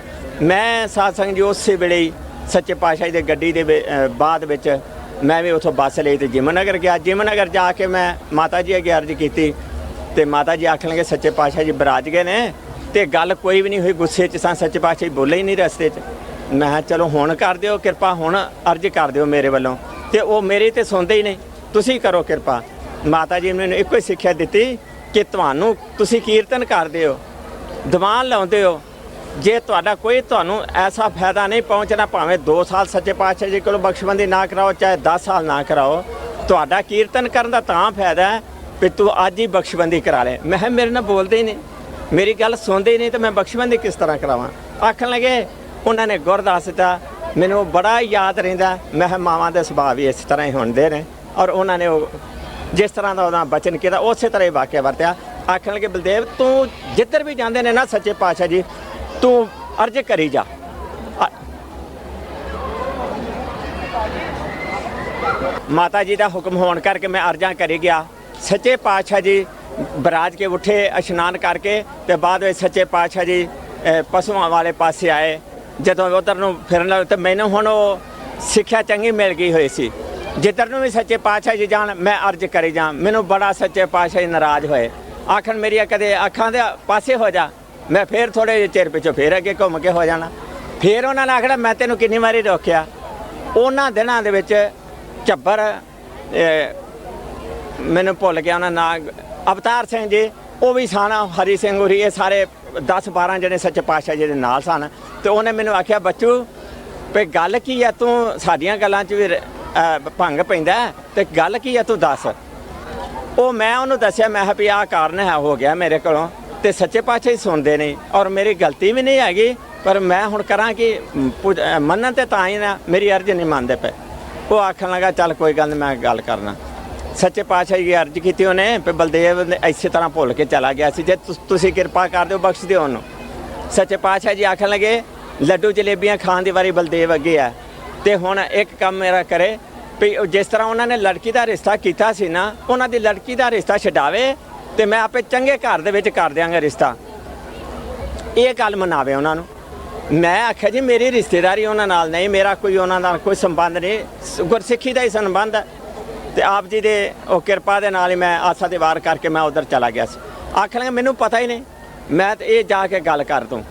ਮੈਂ ਸਾਧ ਸੰਗਤ ਜੀ ਉਸੇ ਵੇਲੇ ਸੱਚੇ ਪਾਤਸ਼ਾਹ ਜੀ ਦੇ ਗੱਡੀ ਦੇ ਬਾਅਦ ਵਿੱਚ ਮੈਂ ਵੀ ਉੱਥੋਂ ਬੱਸ ਲਈ ਤੇ ਜਿਮਨ ਨਗਰ ਗਿਆ। ਜਿਮਨ ਨਗਰ ਜਾ ਕੇ ਮੈਂ ਮਾਤਾ ਜੀ ਅੱਗੇ ਅਰਜ਼ ਕੀਤੀ ਤੇ ਮਾਤਾ ਜੀ ਆਖਣ ਲੱਗੇ ਸੱਚੇ ਪਾਤਸ਼ਾਹ ਜੀ, ਬਰਾਜ ਗਏ ਨੇ ਤੇ ਗੱਲ ਕੋਈ ਵੀ ਨਹੀਂ ਹੋਈ, ਗੁੱਸੇ 'ਚ ਸਾਂ, ਸੱਚੇ ਪਾਤਸ਼ਾਹ ਜੀ ਬੋਲੇ ਹੀ ਨਹੀਂ ਰਸਤੇ 'ਚ। ਮੈਂ ਕਿਹਾ, ਚਲੋ, ਹੁਣ ਕਰ ਦਿਓ ਕਿਰਪਾ, ਹੁਣ ਅਰਜ਼ ਕਰ ਦਿਓ ਮੇਰੇ ਵੱਲੋਂ। ਤੇ ਉਹ ਮੇਰੀ ਤੇ ਸੁਣਦੇ ਹੀ ਨਹੀਂ ਤੁਸੀਂ ਕਰੋ ਕਿਰਪਾ। ਮਾਤਾ ਜੀ ਨੇ ਮੈਨੂੰ ਇੱਕੋ ਹੀ ਸਿੱਖਿਆ ਦਿੱਤੀ ਕਿ ਤੁਹਾਨੂੰ ਤੁਸੀਂ ਕੀਰਤਨ ਕਰਦੇ ਹੋ, ਦੀਵਾਨ ਲਾਉਂਦੇ ਹੋ। ਜੇ ਤੁਹਾਡਾ ਕੋਈ ਤੁਹਾਨੂੰ ਐਸਾ ਫਾਇਦਾ ਨਹੀਂ ਪਹੁੰਚਣਾ, ਭਾਵੇਂ 2 ਸਾਲ ਸੱਚੇ ਪਾਤਸ਼ਾਹ ਜੀ ਕੋਲੋਂ ਬਖਸ਼ਬੰਦੀ ਨਾ ਕਰਾਓ, ਚਾਹੇ 10 ਸਾਲ ਨਾ ਕਰਾਓ, ਤੁਹਾਡਾ ਕੀਰਤਨ ਕਰਨ ਦਾ ਤਾਂ ਫਾਇਦਾ ਹੈ ਵੀ ਤੂੰ ਅੱਜ ਹੀ ਬਖਸ਼ਬੰਦੀ ਕਰਾ ਲੈ। ਮੈਂ ਕਿਹਾ, ਮੇਰੇ ਨਾਲ ਬੋਲਦੇ ਹੀ ਨਹੀਂ। ਮੇਰੀ ਗੱਲ ਸੁਣਦੇ ਹੀ ਨਹੀਂ, ਤਾਂ ਮੈਂ ਬਖਸ਼ਬੰਦੀ ਕਿਸ ਤਰ੍ਹਾਂ ਕਰਾਵਾਂ? ਆਖਣ ਲੱਗੇ, ਉਹਨਾਂ ਨੇ ਗੁਰਦਾਸ ਦਿੱਤਾ। ਮੈਨੂੰ ਬੜਾ ਯਾਦ ਰਹਿੰਦਾ। ਮੈਂ ਕਿਹਾ, ਮਾਵਾਂ ਦੇ ਸੁਭਾਅ ਵੀ ਇਸ ਤਰ੍ਹਾਂ ਹੀ ਹੁੰਦੇ ਨੇ। ਔਰ ਉਹਨਾਂ ਨੇ ਉਹ ਜਿਸ ਤਰ੍ਹਾਂ ਦਾ ਉਹਦਾ ਬਚਨ ਕੀਤਾ, ਉਸੇ ਤਰ੍ਹਾਂ ਹੀ ਵਾਕਿਆ ਵਰਤਿਆ। ਆਖਣ ਲੱਗੇ, ਬਲਦੇਵ, ਤੂੰ ਜਿੱਧਰ ਵੀ ਜਾਂਦੇ ਨੇ ਨਾ, ਸੱਚੇ ਪਾਤਸ਼ਾਹ ਜੀ, ਤੂੰ ਅਰਜ ਕਰੀ ਜਾ। ਮਾਤਾ ਜੀ ਦਾ ਹੁਕਮ ਹੋਣ ਕਰਕੇ ਮੈਂ ਅਰਜ਼ਾਂ ਕਰੀ ਗਿਆ। ਸੱਚੇ ਪਾਤਸ਼ਾਹ ਜੀ ਬਰਾਜ ਕੇ ਉੱਠੇ, ਇਸ਼ਨਾਨ ਕਰਕੇ ਤੇ ਬਾਅਦ ਵਿੱਚ ਸੱਚੇ ਪਾਤਸ਼ਾਹ ਜੀ ਪਸ਼ੂਆਂ ਵਾਲੇ ਪਾਸੇ ਆਏ। ਜਦੋਂ ਉਧਰ ਨੂੰ ਫਿਰਨ ਲੱਗ ਤੇ ਮੈਨੂੰ ਹੁਣ ਉਹ ਸਿੱਖਿਆ ਚੰਗੀ ਮਿਲ ਗਈ ਹੋਈ ਸੀ। ਜਿੱਧਰ ਨੂੰ ਵੀ ਸੱਚੇ ਪਾਤਸ਼ਾਹ ਜੀ ਜਾਣ, ਮੈਂ ਅਰਜ਼ ਕਰੀ ਜਾਂ ਮੈਨੂੰ ਬੜਾ ਸੱਚੇ ਪਾਤਸ਼ਾਹ ਜੀ ਨਾਰਾਜ਼ ਹੋਏ। ਆਖਣ ਮੇਰੀਆਂ ਕਦੇ ਅੱਖਾਂ ਦੇ ਪਾਸੇ ਹੋ ਜਾ। ਮੈਂ ਫੇਰ ਥੋੜੇ ਜਿਹੇ ਚਿਰ ਪਿੱਛੋਂ ਫੇਰ ਅੱਗੇ ਘੁੰਮ ਕੇ ਹੋ ਜਾਣਾ। ਫੇਰ ਉਹਨਾਂ ਨੇ ਆਖਣਾ, ਮੈਂ ਤੈਨੂੰ ਕਿੰਨੀ ਵਾਰੀ ਰੋਕਿਆ। ਉਹਨਾਂ ਦਿਨਾਂ ਦੇ ਵਿੱਚ ਝੱਬਰ ਮੈਨੂੰ ਭੁੱਲ ਗਿਆ ਉਹਨਾਂ ਨਾਂ ਅਵਤਾਰ ਸਿੰਘ ਜੀ ਉਹ ਵੀ ਸਾਨਾ ਹਰੀ ਸਿੰਘ ਹੋਰੀ ਇਹ ਸਾਰੇ 10 12 ਜਣੇ ਸੱਚੇ ਪਾਤਸ਼ਾਹ ਜੀ ਦੇ ਨਾਲ ਸਨ। ਤੇ ਉਹਨੇ ਮੈਨੂੰ ਆਖਿਆ ਬੱਚੂ ਵੀ ਗੱਲ ਕੀ ਆ ਤੂੰ? ਸਾਡੀਆਂ ਗੱਲਾਂ 'ਚ ਵੀ ਭੰਗ ਪੈਂਦਾ ਹੈ, ਤੇ ਗੱਲ ਕੀ ਆ ਤੂੰ ਦੱਸ। ਉਹ ਮੈਂ ਉਹਨੂੰ ਦੱਸਿਆ ਮੈਂ ਕਿਹਾ ਵੀ ਆਹ ਕਾਰਨ ਹੈ ਹੋ ਗਿਆ ਮੇਰੇ ਕੋਲੋਂ। ਤੇ ਸੱਚੇ ਪਾਤਸ਼ਾਹ ਹੀ ਸੁਣਦੇ ਨਹੀਂ। ਔਰ ਮੇਰੀ ਗਲਤੀ ਵੀ ਨਹੀਂ ਹੈਗੀ ਪਰ ਮੈਂ ਹੁਣ ਕਰਾਂ ਕਿ ਮੰਨਣ ਤੇ ਤਾਂ ਹੀ ਨਾ ਮੇਰੀ ਅਰਜ਼ ਨਹੀਂ ਮੰਨਦੇ ਪਏ। ਉਹ ਆਖਣ ਲੱਗਾ ਚੱਲ ਕੋਈ ਗੱਲ ਨਹੀਂ ਮੈਂ ਗੱਲ ਕਰਨਾ। ਸੱਚੇ ਪਾਤਸ਼ਾਹ ਜੀ ਅਰਜ਼ ਕੀਤੀ ਉਹਨੇ ਵੀ ਬਲਦੇਵ ਨੇ ਇਸੇ ਤਰ੍ਹਾਂ ਭੁੱਲ ਕੇ ਚਲਾ ਗਿਆ ਸੀ। ਜੇ ਤੁਸੀਂ ਕਿਰਪਾ ਕਰ ਦਿਓ, ਬਖਸ਼ ਦਿਓ ਉਹਨੂੰ। ਸੱਚੇ ਪਾਤਸ਼ਾਹ ਜੀ ਆਖਣ ਲੱਗੇ, ਲੱਡੂ ਜਲੇਬੀਆਂ ਖਾਣ ਦੀ ਵਾਰੀ ਬਲਦੇਵ ਅੱਗੇ ਆ। ਤੇ ਹੁਣ ਇੱਕ ਕੰਮ ਮੇਰਾ ਕਰੇ, ਵੀ ਜਿਸ ਤਰ੍ਹਾਂ ਉਹਨਾਂ ਨੇ ਲੜਕੀ ਦਾ ਰਿਸ਼ਤਾ ਕੀਤਾ ਸੀ ਨਾ, ਉਹਨਾਂ ਦੀ ਲੜਕੀ ਦਾ ਰਿਸ਼ਤਾ ਛਡਾਵੇ ਤੇ ਮੈਂ ਆਪੇ ਚੰਗੇ ਘਰ ਦੇ ਵਿੱਚ ਕਰ ਦਿਆਂਗਾ ਰਿਸ਼ਤਾ। ਇਹ ਗੱਲ ਮਨਾਵੇ ਉਹਨਾਂ ਨੂੰ। ਮੈਂ ਆਖਿਆ ਜੀ, ਮੇਰੀ ਰਿਸ਼ਤੇਦਾਰੀ ਉਹਨਾਂ ਨਾਲ ਨਹੀਂ, ਮੇਰਾ ਕੋਈ ਉਹਨਾਂ ਨਾਲ ਕੋਈ ਸੰਬੰਧ ਨਹੀਂ। ਸ- ਗੁਰਸਿੱਖੀ ਦਾ ਹੀ ਸੰਬੰਧ ਹੈ। ਤੇ ਆਪ ਜੀ ਦੇ ਉਹ ਕਿਰਪਾ ਦੇ ਨਾਲ ਹੀ ਮੈਂ ਆਸਾ ਦੇ ਵਾਰ ਕਰਕੇ ਮੈਂ ਉਧਰ ਚਲਾ ਗਿਆ ਸੀ। ਆਖਣ ਲੱਗਾ, ਮੈਨੂੰ ਪਤਾ ਹੀ ਨਹੀਂ, ਮੈਂ ਤੇ ਇਹ ਜਾ ਕੇ ਗੱਲ ਕਰ ਦੂੰ।